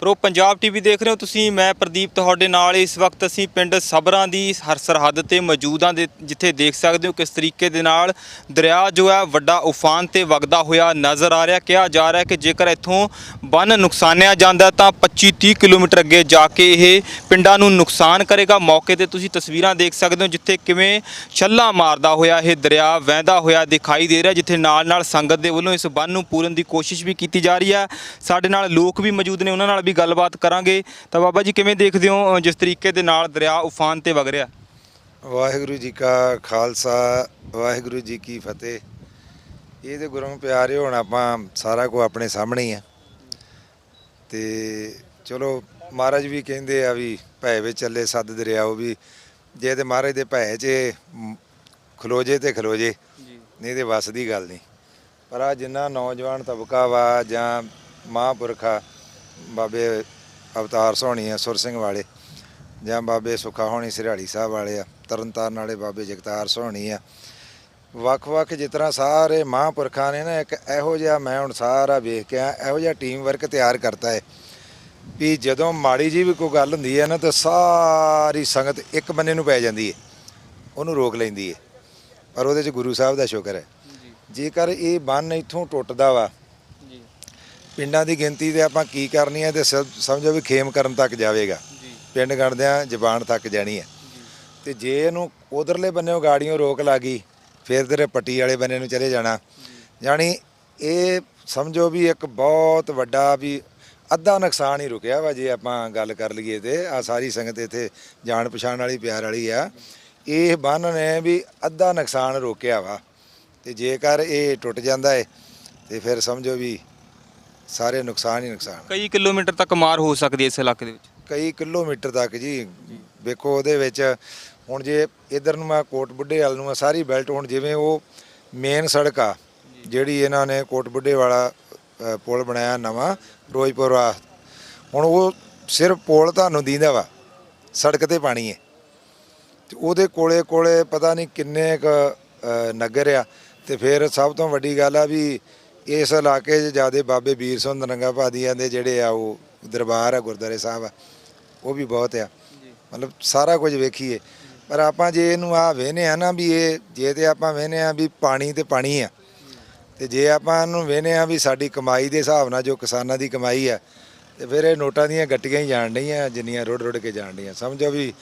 Pro Punjab TV ਦੇਖ ਰਹੇ ਹੋ ਤੁਸੀਂ, ਮੈਂ ਪ੍ਰਦੀਪ ਤੁਹਾਡੇ ਨਾਲ ਇਸ ਵਕਤ ਅਸੀਂ ਪਿੰਡ ਸਬਰਾਂ ਦੀ ਹਰ ਸਰਹੱਦ ਤੇ ਮੌਜੂਦ ਹਾਂ ਦੇ- ਜਿੱਥੇ ਦੇਖ ਸਕਦੇ ਹੋ ਕਿਸ ਤਰੀਕੇ ਦੇ ਨਾਲ ਦਰਿਆ ਜੋ ਹੈ ਵੱਡਾ ਉਫਾਨ ਤੇ ਵਗਦਾ ਹੋਇਆ ਨਜ਼ਰ ਆ ਰਿਹਾ। ਕਿਹਾ ਜਾ ਰਿਹਾ ਕਿ ਜੇਕਰ ਇੱਥੋਂ ਬੰਨ ਨੁਕਸਾਨਿਆ ਜਾਂਦਾ ਤਾਂ 25-30 ਕਿਲੋਮੀਟਰ ਅੱਗੇ ਜਾ ਕੇ ਇਹ ਪਿੰਡਾਂ ਨੂੰ ਨੁਕਸਾਨ ਕਰੇਗਾ। ਮੌਕੇ ਤੇ ਤੁਸੀਂ ਤਸਵੀਰਾਂ ਦੇਖ ਸਕਦੇ ਹੋ, ਜਿੱਥੇ ਕਿਵੇਂ ਛੱਲਾ ਮਾਰਦਾ ਹੋਇਆ ਇਹ ਦਰਿਆ, ਵਹਿੰਦਾ ਹੋਇਆ ਦਿਖਾਈ ਦੇ ਰਿਹਾ, ਜਿੱਥੇ ਨਾਲ-ਨਾਲ ਸੰਗਤ ਦੇ ਵੱਲੋਂ ਇਸ ਬੰਨ ਨੂੰ ਪੂਰਨ ਦੀ ਕੋਸ਼ਿਸ਼ ਵੀ ਕੀਤੀ ਜਾ ਰਹੀ ਹੈ। ਸਾਡੇ ਨਾਲ ਲੋਕ ਵੀ ਮੌਜੂਦ ਨੇ, ਉਹਨਾਂ ਨਾਲ ਵੀ ਗੱਲਬਾਤ ਕਰਾਂਗੇ। ਤਾਂ ਬਾਬਾ ਜੀ ਕਿਵੇਂ ਦੇਖਦੇ ਹੋ ਜਿਸ ਤਰੀਕੇ ਦੇ ਨਾਲ ਦਰਿਆ ਉਫਾਨ ਤੇ ਵਗ ਰਿਹਾ? ਵਾਹਿਗੁਰੂ ਜੀ ਕਾ ਖਾਲਸਾ ਵਾਹਿਗੁਰੂ ਜੀ ਕੀ ਫਤਿਹ। ਇਹ ਤੇ ਗੁਰੂ ਪਿਆਰੇ ਹੁਣ ਆਪਾਂ ਸਾਰਾ ਕੁਝ ਆਪਣੇ ਸਾਹਮਣੇ ਹੀ ਆ। ਤੇ ਚਲੋ ਮਹਾਰਾਜ ਵੀ ਕਹਿੰਦੇ ਆ ਵੀ ਭੈ ਵਿੱਚ ਚੱਲੇ ਸੱਦ ਦਰਿਆਓ ਵੀ ਜੇ ਤੇ ਮਹਾਰਾਜ ਦੇ ਭੈ 'ਚ ਮ, ਖਲੋ ਜੇ ਤੇ ਖਲੋ ਜੇ। ਜੀ ਨਹੀਂ ਤੇ ਵੱਸ ਦੀ ਗੱਲ ਨਹੀਂ। ਪਰ ਆ ਜਿੰਨਾ ਨੌਜਵਾਨ ਤਬਕਾ ਵਾ ਜਾਂ ਮਹਾਂਪੁਰਖਾ ਬਾਬੇ ਅਵਤਾਰ ਸੋਹਣੀ ਆ ਸੁਰ ਸਿੰਘ ਵਾਲੇ ਜਾਂ ਬਾਬੇ ਸੁੱਖਾ ਹੋਣੀ ਸਿਰਹਾੜੀ ਸਾਹਿਬ ਵਾਲੇ ਆ ਤਰਨਤਾਰਨ ਵਾਲੇ ਬਾਬੇ ਜਗਤਾਰ ਸੋਹਣੀ ਆ। ਵੱਖ-ਵੱਖ ਜਿਸ ਤਰ੍ਹਾਂ ਸਾਰੇ ਮਹਾਂਪੁਰਖਾਂ ਨੇ ਨਾ ਇੱਕ ਇਹੋ ਜਿਹਾ ਮੈਂ ਹੁਣ ਸਾਰਾ ਵੇਖ ਕੇ ਆ ਇਹੋ ਜਿਹਾ ਟੀਮ ਵਰਕ ਤਿਆਰ ਕਰਤਾ ਹੈ ਵੀ ਜਦੋਂ ਮਾੜੀ ਜੀ ਵੀ ਕੋਈ ਗੱਲ ਹੁੰਦੀ ਹੈ ਨਾ ਤਾਂ ਸਾਰੀ ਸੰਗਤ ਇੱਕ ਬੰਨੇ ਨੂੰ ਪੈ ਜਾਂਦੀ ਹੈ ਉਹਨੂੰ ਰੋਕ ਲੈਂਦੀ ਹੈ ਪਰ ਉਹਦੇ 'ਚ ਗੁਰੂ ਸਾਹਿਬ ਦਾ ਸ਼ੁਕਰ ਹੈ। ਜੇਕਰ ਇਹ ਬੰਨ ਇੱਥੋਂ ਟੁੱਟਦਾ ਵਾ ਪਿੰਡਾਂ ਦੀ ਗਿਣਤੀ ਤੇ ਆਪਾਂ ਕੀ ਕਰਨੀ ਹੈ ਤੇ ਸਮਝੋ ਵੀ ਖੇਮ ਕਰਨ ਤੱਕ ਜਾਵੇਗਾ। ਪਿੰਡ ਗਣਦਿਆਂ ਜ਼ਬਾਨ ਤੱਕ ਜਾਣੀ ਹੈ। ਤੇ ਜੇ ਇਹਨੂੰ ਉਧਰਲੇ ਬੰਨੇੋਂ ਗਾੜੀਆਂ ਰੋਕ ਲਾਗੀ ਫਿਰ ਤੇਰੇ ਪੱਟੀ ਵਾਲੇ ਬੰਨੇ ਨੂੰ ਚਲੇ ਜਾਣਾ। ਯਾਨੀ ਇਹ ਸਮਝੋ ਵੀ ਇੱਕ ਬਹੁਤ ਵੱਡਾ ਵੀ ਅੱਧਾ ਨੁਕਸਾਨ ਹੀ ਰੁਕਿਆ ਵਾ ਜੇ ਆਪਾਂ ਗੱਲ ਕਰ ਲਈਏ ਤੇ। ਆ ਸਾਰੀ ਸੰਗਤ ਇੱਥੇ ਜਾਣ ਪਛਾਣ ਵਾਲੀ ਪਿਆਰ ਵਾਲੀ ਆ। ਇਹ ਬੰਨ ਨੇ ਵੀ ਅੱਧਾ ਨੁਕਸਾਨ ਰੋਕਿਆ ਵਾ। ਤੇ ਜੇਕਰ ਇਹ ਟੁੱਟ ਜਾਂਦਾ ਹੈ ਤੇ ਫਿਰ ਸਮਝੋ ਵੀ ਸਾਰੇ ਨੁਕਸਾਨ ਹੀ ਨੁਕਸਾਨ ਕਈ ਕਿਲੋਮੀਟਰ ਤੱਕ ਮਾਰ ਹੋ ਸਕਦੀ ਹੈ ਇਸ ਇਲਾਕੇ ਦੇ ਵਿੱਚ? ਕਈ ਕਿਲੋਮੀਟਰ ਤੱਕ ਜੀ। ਵੇਖੋ ਉਹਦੇ ਵਿੱਚ ਹੁਣ ਜੇ ਇਧਰ ਨੂੰ ਮੈਂ ਕੋਟ ਬੁੱਢੇ ਵਾਲ ਨੂੰ ਆ ਸਾਰੀ ਬੈਲਟ ਹੁਣ ਜਿਵੇਂ ਉਹ ਮੇਨ ਸੜਕ ਆ ਜਿਹੜੀ ਇਹਨਾਂ ਨੇ ਕੋਟ ਬੁੱਢੇ ਵਾਲਾ ਅ, ਪੁਲ ਬਣਾਇਆ ਨਵਾਂ ਫਿਰੋਜ਼ਪੁਰ ਆ। ਹੁਣ ਉਹ ਸਿਰਫ ਪੁਲ ਤੁਹਾਨੂੰ ਦੀਂਦਾ ਵਾ ਸੜਕ ਤੇ ਪਾਣੀ ਹੈ। ਤੇ ਉਹਦੇ ਕੋਲੇ ਕੋਲੇ ਪਤਾ ਨਹੀਂ ਕਿੰਨੇ ਕ ਨਗਰ ਆ। ਤੇ ਫਿਰ ਸਭ ਤੋਂ ਵੱਡੀ ਗੱਲ ਆ ਵੀ ਇਸ ਇਲਾਕੇ 'ਚ ਜਿਆਦੇ ਬਾਬੇ ਵੀਰ ਸਿੰਘ ਨਰੰਗਾ ਭਾਦੀਆਂ ਦੇ ਜਿਹੜੇ ਆ ਉਹ ਦਰਬਾਰ ਆ ਗੁਰਦੁਆਰੇ ਸਾਹਿਬ ਆ ਉਹ ਵੀ ਬਹੁਤ ਆ। ਮਤਲਬ ਸਾਰਾ ਕੁਝ ਵੇਖੀਏ। ਪਰ ਆਪਾਂ ਜੇ ਇਹਨੂੰ ਆ ਵੇਨੇ ਆ ਨਾ ਵੀ ਇਹ ਜੇ ਤੇ ਆਪਾਂ ਵੇਨੇ ਆ ਵੀ ਪਾਣੀ ਤੇ ਪਾਣੀ ਆ ਤੇ ਜੇ ਆਪਾਂ ਇਹਨੂੰ ਵੇਨੇ ਆ ਵੀ ਸਾਡੀ ਕਮਾਈ ਦੇ ਹਿਸਾਬ ਨਾਲ ਜੋ ਕਿਸਾਨਾਂ ਦੀ ਕਮਾਈ ਆ ਤੇ ਫਿਰ ਇਹ ਨੋਟਾਂ ਦੀਆਂ ਗੱਟੀਆਂ ਹੀ ਜਾਣ ਡਈਆਂ ਜਿੰਨੀਆਂ ਰੋੜ ਰੋੜ ਕੇ ਜਾਣ ਡਈਆਂ। ਸਮਝੋ ਵੀ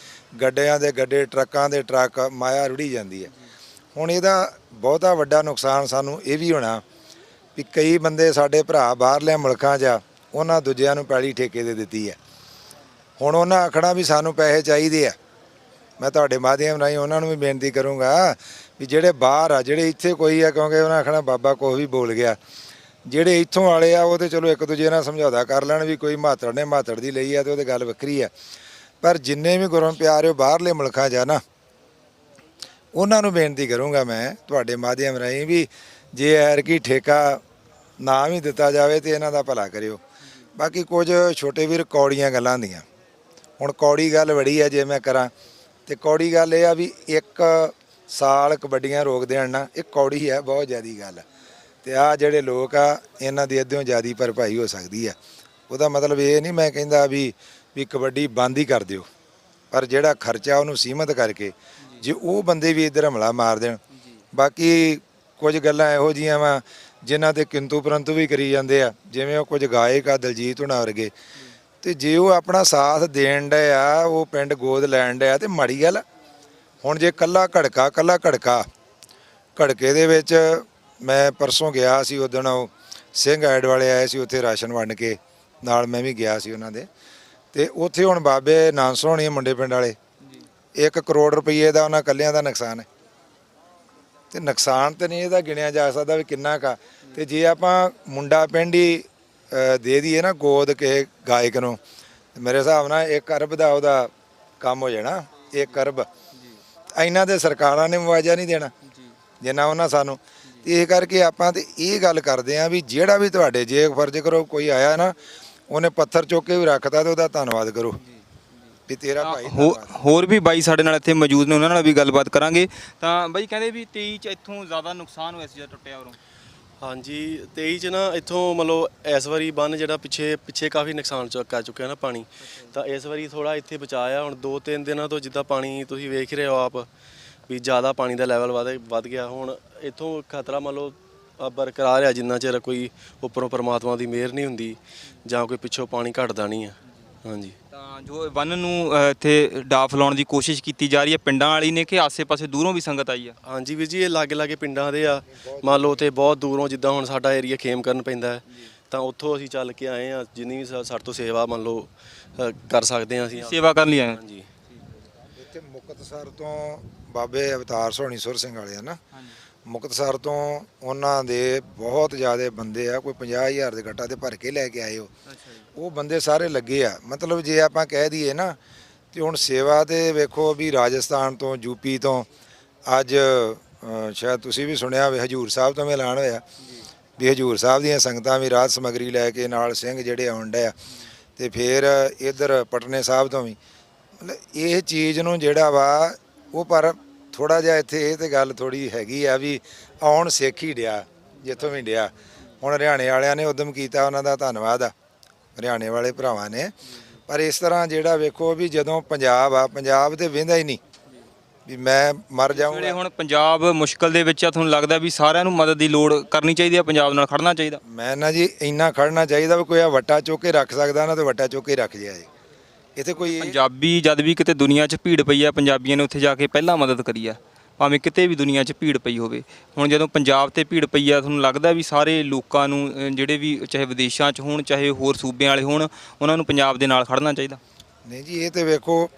ਗੱਡਿਆਂ ਦੇ ਗੱਡੇ ਟਰੱਕਾਂ ਦੇ ਟਰੱਕ ਮਾਇਆ ਰੁੜੀ ਜਾਂਦੀ ਹੈ ਹੁਣ ਇਹਦਾ ਬਹੁਤਾ ਵੱਡਾ ਨੁਕਸਾਨ ਸਾਨੂੰ ਇਹ ਵੀ ਹੋਣਾ ਵੀ ਕਈ ਬੰਦੇ ਸਾਡੇ ਭਰਾ ਬਾਹਰਲੇ ਮੁਲਕਾਂ 'ਚ ਆ, ਉਹਨਾਂ ਦੂਜਿਆਂ ਨੂੰ ਪੈਲੀ ਠੇਕੇ ਦੇ ਦਿੱਤੀ ਹੈ। ਹੁਣ ਉਹਨਾਂ ਆਖਣਾ ਵੀ ਸਾਨੂੰ ਪੈਸੇ ਚਾਹੀਦੇ ਆ। ਮੈਂ ਤੁਹਾਡੇ ਮਾਧਿਅਮ ਰਾਹੀਂ ਉਹਨਾਂ ਨੂੰ ਵੀ ਬੇਨਤੀ ਕਰੂੰਗਾ ਵੀ ਜਿਹੜੇ ਬਾਹਰ ਆ, ਜਿਹੜੇ ਇੱਥੇ ਕੋਈ ਆ, ਕਿਉਂਕਿ ਉਹਨਾਂ ਆਖਣਾ ਬਾਬਾ ਕੋਈ ਵੀ ਬੋਲ ਗਿਆ। ਜਿਹੜੇ ਇੱਥੋਂ ਵਾਲੇ ਆ, ਉਹ ਤੇ ਚਲੋ ਇੱਕ ਦੂਜੇ ਨਾਲ ਸਮਝੌਤਾ ਕਰ ਲੈਣ ਵੀ ਕੋਈ ਮਾਤੜ ਨੇ ਮਾਤੜ ਦੀ ਲਈ ਆ ਤੇ ਉਹਦੇ ਗੱਲ ਵੱਖਰੀ ਆ। ਪਰ ਜਿੰਨੇ ਵੀ ਗੁਰੂ ਪਿਆਰਿਓ ਬਾਹਰਲੇ ਮੁਲਕਾਂ 'ਚ ਆ ਨਾ, ਉਹਨਾਂ ਨੂੰ ਬੇਨਤੀ ਕਰੂੰਗਾ ਮੈਂ ਤੁਹਾਡੇ ਮਾਧਿਅਮ ਰਾਹੀਂ ਵੀ ਜੇ ਐਰ ਕੀ ਠੇਕਾ ਨਾ ਵੀ ਦਿੱਤਾ ਜਾਵੇ ਤੇ ਇਹਨਾਂ ਦਾ ਭਲਾ ਕਰਿਓ। ਬਾਕੀ ਕੁਝ ਛੋਟੇ ਵੀਰ ਕੌੜੀਆਂ ਗੱਲਾਂ ਹੁੰਦੀਆਂ। ਹੁਣ ਕੌੜੀ ਗੱਲ ਬੜੀ ਆ ਜੇ ਮੈਂ ਕਰਾਂ ਤੇ ਕੌੜੀ ਗੱਲ ਇਹ ਆ ਵੀ ਇੱਕ ਸਾਲ ਕਬੱਡੀਆਂ ਰੋਕ ਦੇਣ ਨਾ ਇਹ ਕੌੜੀ ਹੈ ਬਹੁਤ ਜ਼ਿਆਦੀ ਗੱਲ। ਤੇ ਆ ਜਿਹੜੇ ਲੋਕ ਆ ਇਹਨਾਂ ਦੀ ਅੱਧਿਓਂ ਜ਼ਿਆਦੀ ਭਰਪਾਈ ਹੋ ਸਕਦੀ ਆ ਉਹਦਾ ਮਤਲਬ ਇਹ ਨਹੀਂ ਮੈਂ ਕਹਿੰਦਾ ਵੀ ਵੀ ਕਬੱਡੀ ਬੰਦ ਹੀ ਕਰ ਦਿਓ। ਪਰ ਜਿਹੜਾ ਖਰਚਾ ਉਹਨੂੰ ਸੀਮਤ ਕਰਕੇ ਜੇ ਉਹ ਬੰਦੇ ਵੀ ਇੱਧਰ ਹਮਲਾ ਮਾਰ ਦੇਣ। ਬਾਕੀ ਕੁਝ ਗੱਲਾਂ ਇਹੋ ਜੀਆਂ ਵਾ ਜਿਨ੍ਹਾਂ ਤੇ ਕਿੰਤੂ ਪਰੰਤੂ ਵੀ ਕਰੀ ਜਾਂਦੇ ਆ ਜਿਵੇਂ ਉਹ ਕੁਝ ਗਾਇਕ ਆ ਦਲਜੀਤ ਹੁਣਾ ਵਰਗੇ। ਤੇ ਜੇ ਉਹ ਆਪਣਾ ਸਾਥ ਦੇਣ ਡਿਆ ਆ ਉਹ ਪਿੰਡ ਗੋਦ ਲੈਣ ਡਿਆ ਤੇ ਮਾੜੀ ਗੱਲ ਆ। ਹੁਣ ਜੇ ਕੱਲਾ ਘੜਕਾ ਕੱਲਾ ਘੜਕਾ ਘੜਕੇ ਦੇ ਵਿੱਚ ਮੈਂ ਪਰਸੋਂ ਗਿਆ ਸੀ ਉਦੋਂ ਉਹ ਸਿੰਘ ਐਡ ਵਾਲੇ ਆਏ ਸੀ ਉੱਥੇ ਰਾਸ਼ਨ ਵੰਡ ਕੇ ਨਾਲ ਮੈਂ ਵੀ ਗਿਆ ਸੀ ਉਹਨਾਂ ਦੇ। ਤੇ ਉੱਥੇ ਹੁਣ ਬਾਬੇ ਨਾਨਸੋਹਣੀ ਮੁੰਡੇ ਪਿੰਡ ਵਾਲੇ। 1 ਕਰੋੜ ਰੁਪਏ ਦਾ ਉਹਨਾਂ ਕੱਲਿਆਂ ਦਾ ਨੁਕਸਾਨ ਹੈ। ਤੇ ਨੁਕਸਾਨ ਤੇ ਨਹੀਂ ਇਹਦਾ ਗਿਣਿਆ ਜਾ ਸਕਦਾ ਵੀ ਕਿੰਨਾ ਕਾ ਤੇ ਜੇ ਆਪਾਂ ਮੁੰਡਾ ਪਿੰਡ ਹੀ ਅ, ਦੇ ਦਈਏ ਨਾ ਗੋਦ ਕਿਸੇ ਗਾਇਕ ਨੂੰ ਤੇ ਮੇਰੇ ਹਿਸਾਬ ਨਾਲ 1 ਅਰਬ ਦਾ ਉਹਦਾ ਕੰਮ ਹੋ ਜਾਣਾ 1 ਅਰਬ। ਇਹਨਾਂ ਦੇ ਸਰਕਾਰਾਂ ਨੇ ਮੁਆਵਜ਼ਾ ਨਹੀਂ ਦੇਣਾ ਜਿੰਨਾ ਉਹਨਾਂ ਸਾਨੂੰ। ਤੇ ਇਹ ਕਰਕੇ ਆਪਾਂ ਤੇ ਇਹ ਗੱਲ ਕਰਦੇ ਆਂ ਵੀ ਜਿਹੜਾ ਵੀ ਤੁਹਾਡੇ ਜੇ ਫਰਜ਼ ਕਰੋ ਕੋਈ ਆਇਆ ਨਾ ਉਹਨੇ ਪੱਥਰ ਚੁੱਕ ਕੇ ਵੀ ਰੱਖਤਾ ਤੇ ਉਹਦਾ ਧੰਨਵਾਦ ਕਰੋ। ਵੀ ਤੇਰਾ ਭਾਈ ਹੋ- ਧੰਨਵਾਦ। ਹੋਰ ਵੀ ਬਾਈ ਸਾਡੇ ਨਾਲ ਇੱਥੇ ਮੌਜੂਦ ਨੇ ਉਹਨਾਂ ਨਾਲ ਵੀ ਗੱਲਬਾਤ ਕਰਾਂਗੇ। ਤਾਂ ਬਾਈ ਕਹਿੰਦੇ ਵੀ 23 ਚ ਇੱਥੋਂ ਜ਼ਿਆਦਾ ਨੁਕਸਾਨ ਹੋਇਆ ਸੀ ਜਦ ਟੁੱਟਿਆ ਉਰੋਂ। ਹਾਂਜੀ 23 ਚ ਨਾ ਇੱਥੋਂ ਮਤਲਬ ਇਸ ਵਾਰੀ ਬੰਨ ਜਿਹੜਾ ਪਿੱਛੇ ਪਿੱਛੇ ਕਾਫੀ ਨੁਕਸਾਨ ਚ ਕਰ ਚੁੱਕਿਆ ਨਾ ਪਾਣੀ। ਤਾਂ ਇਸ ਵਾਰੀ ਥੋੜਾ ਇੱਥੇ ਬਚਾਇਆ। ਹੁਣ 2-3 ਦਿਨਾਂ ਤੋਂ ਜਿੱਦਾਂ ਪਾਣੀ ਤੁਸੀਂ ਵੇਖ ਹੀ ਰਹੇ ਹੋ ਆਪ ਵੀ ਜ਼ਿਆਦਾ ਪਾਣੀ ਦਾ ਲੈਵਲ ਵਧ ਵੱਧ ਗਿਆ। ਹੁਣ ਇੱਥੋਂ ਖਤਰਾ ਮੰਨ ਲਓ ਅ, ਬਰਕਰਾਰ ਆ ਜਿੰਨਾ ਚਿਰ ਕੋਈ ਉੱਪਰੋਂ ਪਰਮਾਤਮਾ ਦੀ ਮਿਹਰ ਨਹੀਂ ਹੁੰਦੀ ਜਾਂ ਕੋਈ ਪਿੱਛੋਂ ਪਾਣੀ ਘਟਦਾ ਨਹੀਂ ਆ। ਹਾਂਜੀ। ਤਾਂ ਜੋ ਬੰਨ ਨੂੰ ਅ, ਇੱਥੇ ਡਾਫ ਲਾਉਣ ਦੀ ਕੋਸ਼ਿਸ਼ ਕੀਤੀ ਜਾ ਰਹੀ ਹੈ ਪਿੰਡਾਂ ਵਾਲੀ ਨੇ ਕਿ ਆਸੇ-ਪਾਸੇ ਦੂਰੋਂ ਵੀ ਸੰਗਤ ਆਈ ਆ? ਹਾਂਜੀ ਵੀਰ ਜੀ ਇਹ ਲਾਗੇ ਲਾਗੇ ਪਿੰਡਾਂ ਦੇ ਆ। ਮੰਨ ਲਓ ਤੇ ਬਹੁਤ ਦੂਰੋਂ ਜਿੱਦਾਂ ਹੁਣ ਸਾਡਾ ਏਰੀਆ ਖੇਮ ਕਰਨ ਪੈਂਦਾ ਹੈ ਤਾਂ ਉੱਥੋਂ ਅਸੀਂ ਚੱਲ ਕੇ ਆਏ ਆ ਜਿੰਨੀ ਵੀ ਸਾ- ਸਾਡੇ ਤੋਂ ਸੇਵਾ ਮੰਨ ਲਓ ਅ, ਕਰ ਸਕਦੇ ਆ ਅਸੀਂ। ਸੇਵਾ ਕਰਨ ਲਈ ਆਏ ਹੋ। ਹਾਂਜੀ। ਇੱਥੇ ਮੁਕਤਸਰ ਤੋਂ ਬਾਬੇ ਅਵਤਾਰ ਸੋਹਣੀ ਸੁਰ ਸਿੰਘ ਵਾਲੇ ਆ ਨਾ। ਮੁਕਤਸਰ ਤੋਂ ਉਹਨਾਂ ਦੇ ਬਹੁਤ ਜ਼ਿਆਦੇ ਬੰਦੇ ਆ ਕੋਈ 50000 ਦੇ ਗੱਟਾ ਤੇ ਭਰ ਕੇ ਲੈ ਕੇ ਆਏ ਹੋ। ਉਹ ਬੰਦੇ ਸਾਰੇ ਲੱਗੇ ਆ। ਮਤਲਬ ਜੇ ਆਪਾਂ ਕਹਿ ਦਈਏ ਨਾ ਤੇ ਹੁਣ ਸੇਵਾ ਤੇ ਵੇਖੋ ਵੀ ਰਾਜਸਥਾਨ ਤੋਂ ਯੂਪੀ ਤੋਂ ਅੱਜ ਸ਼ਾਇਦ ਤੁਸੀਂ ਵੀ ਸੁਣਿਆ ਵੀ ਹਜੂਰ ਸਾਹਿਬ ਤੋਂ ਵੀ ਐਲਾਨ ਹੋਇਆ ਵੀ ਹਜੂਰ ਸਾਹਿਬ ਦੀਆਂ ਸੰਗਤਾਂ ਵੀ ਰਾਤ ਸਮਗਰੀ ਲੈ ਕੇ ਨਾਲ ਸਿੰਘ ਜਿਹੜੇ ਆਉਣ ਆ। ਤੇ ਫਿਰ ਇਧਰ ਪਟਨੇ ਸਾਹਿਬ ਤੋਂ ਵੀ। ਮਤਲਬ ਇਹ ਚੀਜ਼ ਨੂੰ ਜਿਹੜਾ ਵਾ ਉਹ ਪਰ ਥੋੜਾ ਜਿਹਾ ਇੱਥੇ ਇਹ ਤੇ ਗੱਲ ਥੋੜੀ ਹੈਗੀ ਆ ਵੀ ਆਉਣ ਸਿੱਖ ਹੀ ਡਿਆ ਜਿੱਥੋਂ ਵੀ ਡਿਆ। ਹੁਣ ਹਰਿਆਣੇ ਵਾਲਿਆਂ ਨੇ ਉਦਮ ਕੀਤਾ ਉਹਨਾਂ ਦਾ ਧੰਨਵਾਦ ਆ। ਹਰਿਆਣੇ ਵਾਲੇ ਭਰਾਵਾਂ ਨੇ। ਪਰ ਇਸ ਤਰ੍ਹਾਂ ਜਿਹੜਾ ਵੇਖੋ ਵੀ ਜਦੋਂ ਪੰਜਾਬ ਆ ਪੰਜਾਬ ਤੇ ਵਹਿੰਦਾ ਹੀ ਨਹੀਂ। ਵੀ ਮੈਂ ਮਰ ਜਿਹੜੇ ਜਾਊਂਗਾ। ਹੁਣ ਪੰਜਾਬ ਮੁਸ਼ਕਲ ਦੇ ਵਿੱਚ ਆ ਤੁਹਾਨੂੰ ਲੱਗਦਾ ਵੀ ਸਾਰਿਆਂ ਨੂੰ ਮਦਦ ਦੀ ਲੋੜ ਕਰਨੀ ਚਾਹੀਦੀ ਹੈ ਪੰਜਾਬ ਨਾਲ ਖੜਨਾ ਚਾਹੀਦਾ? ਮੈਂ ਨਾ ਜੀ ਇੰਨਾ ਖੜਨਾ ਚਾਹੀਦਾ ਵੀ ਕੋਈ ਆ ਵੱਟਾ ਚੁੱਕ ਕੇ ਰੱਖ ਸਕਦਾ ਨਾ ਤੇ ਵੱਟਾ ਚੁੱਕ ਕੇ ਰੱਖ ਜਿਆ ਜੀ ਇੱਥੇ ਕੋਈ ਪੰਜਾਬੀ ਜਦ ਵੀ ਕਿਤੇ ਦੁਨੀਆ 'ਚ ਭੀੜ ਪਈ ਆ ਪੰਜਾਬੀਆਂ ਨੇ ਉੱਥੇ ਜਾ ਕੇ ਪਹਿਲਾਂ ਮਦਦ ਕਰੀ ਆ। ਭਾਵੇਂ ਕਿਤੇ ਵੀ ਦੁਨੀਆ 'ਚ ਭੀੜ ਪਈ ਹੋਵੇ। ਹੁਣ ਜਦੋਂ ਪੰਜਾਬ ਤੇ ਭੀੜ ਪਈ ਆ ਤੁਹਾਨੂੰ ਲੱਗਦਾ ਵੀ ਸਾਰੇ ਲੋਕਾਂ ਨੂੰ ਅ, ਜਿਹੜੇ ਵੀ ਚਾਹੇ ਵਿਦੇਸ਼ਾਂ 'ਚ ਹੋਣ ਚਾਹੇ ਹੋਰ ਸੂਬਿਆਂ ਵਾਲੇ ਹੋਣ ਉਹਨਾਂ ਨੂੰ ਪੰਜਾਬ ਦੇ ਨਾਲ ਖੜਨਾ ਚਾਹੀਦਾ? ਨਹੀਂ ਜੀ ਇਹ ਤੇ ਵੇਖੋ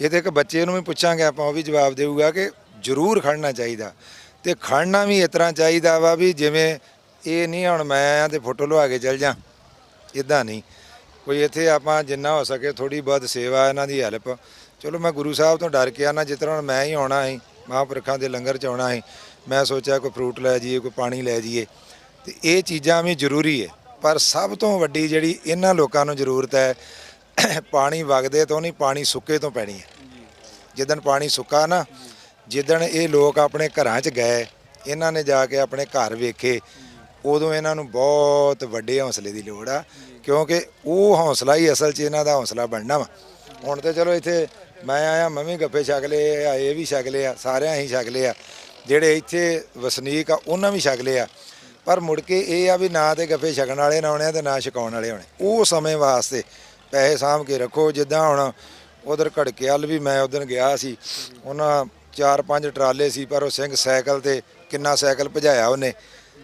ਇਹ ਤੇ ਇੱਕ ਬੱਚੇ ਨੂੰ ਵੀ ਪੁੱਛਾਂਗੇ ਆਪਾਂ ਉਹ ਵੀ ਜਵਾਬ ਦੇਊਗਾ ਕਿ ਜ਼ਰੂਰ ਖੜਨਾ ਚਾਹੀਦਾ। ਤੇ ਖੜਨਾ ਵੀ ਇਸ ਤਰ੍ਹਾਂ ਚਾਹੀਦਾ ਵਾ ਵੀ ਜਿਵੇਂ ਇਹ ਨਹੀਂ ਹੁਣ ਮੈਂ ਆਇਆ ਤੇ ਫੋਟੋ ਲਵਾ ਕੇ ਚੱਲ ਜਾ ਇਦਾਂ ਨਹੀਂ। ਕੋਈ ਇੱਥੇ ਆਪਾਂ ਜਿੰਨਾ ਹੋ ਸਕੇ ਥੋੜੀ ਬਹੁਤ ਸੇਵਾ ਇਹਨਾਂ ਦੀ ਹੈਲਪ ਚਲੋ ਮੈਂ ਗੁਰੂ ਸਾਹਿਬ ਤੋਂ ਡਰ ਕੇ ਆਣਾ ਜਿਸ ਤਰ੍ਹਾਂ ਮੈਂ ਹੀ ਆਉਣਾ ਸੀ, ਮਹਾਂਪੁਰਖਾਂ ਦੇ ਲੰਗਰ ਚ ਆਉਣਾ ਸੀ, ਮੈਂ ਸੋਚਿਆ ਕੋਈ ਫਰੂਟ ਲੈ ਜਾਈਏ, ਕੋਈ ਪਾਣੀ ਲੈ ਜਾਈਏ। ਤੇ ਇਹ ਚੀਜ਼ਾਂ ਵੀ ਜ਼ਰੂਰੀ ਹੈ ਪਰ ਸਭ ਤੋਂ ਵੱਡੀ ਜਿਹੜੀ ਇਹਨਾਂ ਲੋਕਾਂ ਨੂੰ ਜ਼ਰੂਰਤ ਹੈ ਪਾਣੀ ਵਗਦੇ ਤੋਂ ਨਹੀਂ, ਪਾਣੀ ਸੁੱਕੇ ਤੋਂ ਪੈਣੀ ਹੈ ਜਿੱਦਣ ਪਾਣੀ ਸੁੱਕਾ ਨਾ, ਜਿੱਦਣ ਇਹ ਲੋਕ ਆਪਣੇ ਘਰਾਂ 'ਚ ਗਏ, ਇਹਨਾਂ ਨੇ ਜਾ ਕੇ ਆਪਣੇ ਘਰ ਵੇਖੇ ਉਦੋਂ ਇਹਨਾਂ ਨੂੰ ਬਹੁਤ ਵੱਡੇ ਹੌਸਲੇ ਦੀ ਲੋੜ ਆ, ਕਿਉਂਕਿ ਉਹ ਹੌਸਲਾ ਹੀ ਅਸਲ 'ਚ ਇਹਨਾਂ ਦਾ ਹੌਸਲਾ ਬਣਨਾ ਵਾ। ਹੁਣ ਤੇ ਚਲੋ ਇੱਥੇ ਮੈਂ ਆਇਆ ਮੰਮੀ ਵੀ ਗੱਫੇ ਛਕ ਲਏ, ਆ ਇਹ ਵੀ ਛਕ ਲਏ ਆ, ਸਾਰਿਆਂ ਹੀ ਛਕ ਲਏ ਆ। ਜਿਹੜੇ ਇੱਥੇ ਵਸਨੀਕ ਆ, ਉਹਨਾਂ ਵੀ ਛਕ ਲਏ ਆ। ਪਰ ਮੁੜ ਕੇ ਇਹ ਆ ਵੀ ਨਾ ਤੇ ਗੱਫੇ ਛਕਣ ਵਾਲੇ ਨਾ ਆਉਣੇ ਆ ਤੇ ਨਾ ਛਕਾਉਣ ਵਾਲੇ ਹੋਣੇ ਉਹ ਸਮੇਂ ਵਾਸਤੇ ਪੈਸੇ ਸਾਂਭ ਕੇ ਰੱਖੋ, ਜਿੱਦਾਂ ਹੁਣ ਉਧਰ ਘੜਕੇ ਵੱਲ ਵੀ ਮੈਂ ਉਧਰ ਗਿਆ ਸੀ, ਉਹਨਾਂ ਚਾਰ ਪੰਜ ਟਰਾਲੇ ਸੀ, ਪਰ ਉਹ ਸਿੰਘ ਸਾਈਕਲ ਤੇ ਕਿੰਨਾ ਸਾਈਕਲ ਭਜਾਇਆ ਉਹਨੇ।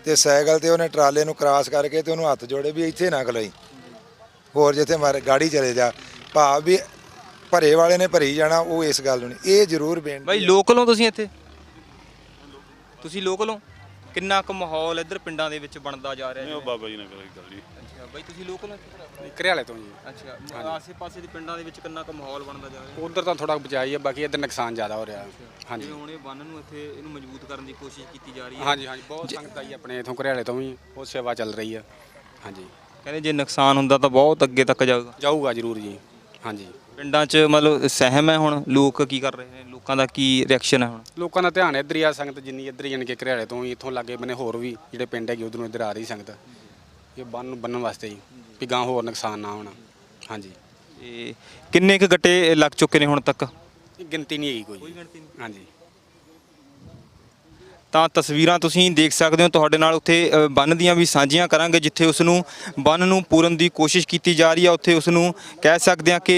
ਤੇ ਸਾਈਕਲ ਤੇ ਉਹਨੇ ਟਰਾਲੇ ਨੂੰ ਕ੍ਰਾਸ ਕਰਕੇ ਤੇ ਉਹਨੂੰ ਹੱਥ ਜੋੜੇ ਵੀ ਇੱਥੇ ਨਾ ਖਲੋਈ। ਹੋਰ ਜਿੱਥੇ ਮਾਰੇ ਗਾੜੀ ਚਲੇ ਜਾ। ਭਾਵ ਵੀ ਭਰੇ ਵਾਲੇ ਨੇ ਭਰੀ ਜਾਣਾ ਉਹ ਇਸ ਗੱਲ ਨੂੰ ਇਹ ਜ਼ਰੂਰ ਬੇਨਤੀ ਬਾਈ ਲੋਕਲ ਹੋ ਤੁਸੀਂ ਇੱਥੇ? ਤੁਸੀਂ ਲੋਕਲ ਹੋ? ਕਿੰਨਾ ਕੁ ਮਾਹੌਲ ਇੱਧਰ ਪਿੰਡਾਂ ਦੇ ਵਿੱਚ ਬਣਦਾ ਜਾ ਰਿਹਾ ਨਹੀਂ ਉਹ ਬਾਬਾ ਜੀ ਨਾਲ ਗੱਲ ਜੀ। ਅੱਛਾ ਬਾਈ ਤੁਸੀਂ ਲੋਕਲ? ਘਰਿਆਲੇ ਤੋਂ ਜੀ। ਅੱਛਾ ਆਸੇ-ਪਾਸੇ ਦੇ ਪਿੰਡਾਂ ਦੇ ਵਿੱਚ ਕਿੰਨਾ ਕੁ ਮਾਹੌਲ ਬਣਦਾ ਜਾ ਰਿਹਾ? ਉਧਰ ਤਾਂ ਥੋੜਾ ਬਚਾਈ ਹੈ ਬਾਕੀ ਇੱਧਰ ਨੁਕਸਾਨ ਜ਼ਿਆਦਾ ਹੋ ਰਿਹਾ। ਹਾਂਜੀ ਜਿਵੇਂ ਹੁਣ ਇਹ ਬੰਨ ਨੂੰ ਇੱਥੇ ਇਹਨੂੰ ਮਜ਼ਬੂਤ ਕਰਨ ਦੀ ਕੋਸ਼ਿਸ਼ ਕੀਤੀ ਜਾ ਰਹੀ ਹੈ। ਹਾਂਜੀ ਹਾਂਜੀ ਬਹੁਤ ਸੰਗਤ ਆਈ ਆਪਣੇ ਇਥੋਂ ਘਰਿਆਲੇ ਤੋਂ ਵੀ ਉਹ ਸੇਵਾ ਚੱਲ ਰਹੀ ਹੈ ਹਾਂਜੀ। ਕਹਿੰਦੇ ਜੇ ਨੁਕਸਾਨ ਹੁੰਦਾ ਤਾਂ ਬਹੁਤ ਅੱਗੇ ਤੱਕ ਜਾਊਗਾ। ਜਾਊਗਾ ਜ਼ਰੂਰ ਜੀ ਹਾਂਜੀ। ਪਿੰਡਾਂ 'ਚ ਮਤਲਬ ਸਹਿਮ ਹੈ ਹੁਣ ਲੋਕ ਕੀ ਕਰ ਰਹੇ ਨੇ? ਲੋਕਾਂ ਦਾ ਕੀ ਰਿਐਕਸ਼ਨ ਹੈ ਹੁਣ? ਲੋਕਾਂ ਦਾ ਧਿਆਨ ਇੱਧਰ ਹੀ ਆ ਸੰਗਤ ਜਿੰਨੀ ਇੱਧਰ ਹੀ ਜਾਣੀ ਕਿ ਘਰਿਆਲੇ ਤੋਂ ਹੀ ਇੱਥੋਂ ਲਾਗੇ ਬਨੇ ਹੋਰ ਵੀ ਜਿਹੜੇ ਪਿੰਡ ਹੈਗੇ ਉਧਰੋਂ ਇੱਧਰ ਆ ਰਹੀ ਸੰਗਤ। ਇਹ ਬੰਨ ਨੂੰ ਬੰਨਣ ਵਾਸਤੇ ਹੀ ਵੀ ਗਾਂ ਹੋਰ ਨੁਕਸਾਨ ਨਾ ਹੋਣਾ। ਹਾਂਜੀ। ਤੇ ਕਿੰਨੇ ਕੁ ਗੱਟੇ ਲੱਗ ਚੁੱਕੇ ਨੇ ਹੁਣ ਤੱਕ? ਇਹ ਗਿਣਤੀ ਨਹੀਂ ਹੈਗੀ ਕੋਈ। ਹਾਂਜੀ। ਤਾਂ ਤਸਵੀਰਾਂ ਤੁਸੀਂ ਦੇਖ ਸਕਦੇ ਹੋ ਤੁਹਾਡੇ ਨਾਲ ਉੱਥੇ ਅ, ਬੰਨ ਦੀਆਂ ਵੀ ਸਾਂਝੀਆਂ ਕਰਾਂਗੇ ਜਿੱਥੇ ਉਸ ਨੂੰ ਬੰਨ ਨੂੰ ਪੂਰਨ ਦੀ ਕੋਸ਼ਿਸ਼ ਕੀਤੀ ਜਾ ਰਹੀ ਹੈ ਉੱਥੇ ਉਸ ਨੂੰ ਕਹਿ ਸਕਦੇ ਹਾਂ ਕਿ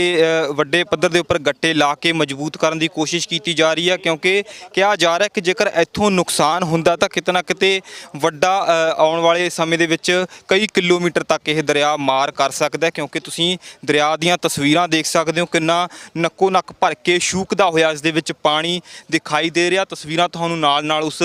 ਵੱਡੇ ਪੱਧਰ ਦੇ ਉੱਪਰ ਗੱਟੇ ਲਾ ਕੇ ਮਜ਼ਬੂਤ ਕਰਨ ਦੀ ਕੋਸ਼ਿਸ਼ ਕੀਤੀ ਜਾ ਰਹੀ ਹੈ ਕਿਉਂਕਿ ਕਿਹਾ ਜਾ ਰਿਹਾ ਕਿ ਜੇਕਰ ਇੱਥੋਂ ਨੁਕਸਾਨ ਹੁੰਦਾ ਤਾਂ ਕਿਤੇ ਨਾ ਕਿਤੇ ਵੱਡਾ ਆਉਣ ਵਾਲੇ ਸਮੇਂ ਦੇ ਵਿੱਚ ਕਈ ਕਿਲੋਮੀਟਰ ਤੱਕ ਇਹ ਦਰਿਆ ਮਾਰ ਕਰ ਸਕਦਾ ਕਿਉਂਕਿ ਤੁਸੀਂ ਦਰਿਆ ਦੀਆਂ ਤਸਵੀਰਾਂ ਦੇਖ ਸਕਦੇ ਹੋ ਕਿੰਨਾ ਨੱਕੋ ਨੱਕ ਭਰ ਕੇ ਸ਼ੂਕਦਾ ਹੋਇਆ ਇਸ ਦੇ ਵਿੱਚ ਪਾਣੀ ਦਿਖਾਈ ਦੇ ਰਿਹਾ। ਤਸਵੀਰਾਂ ਤੁਹਾਨੂੰ ਨਾਲ ਨਾਲ ਉਸ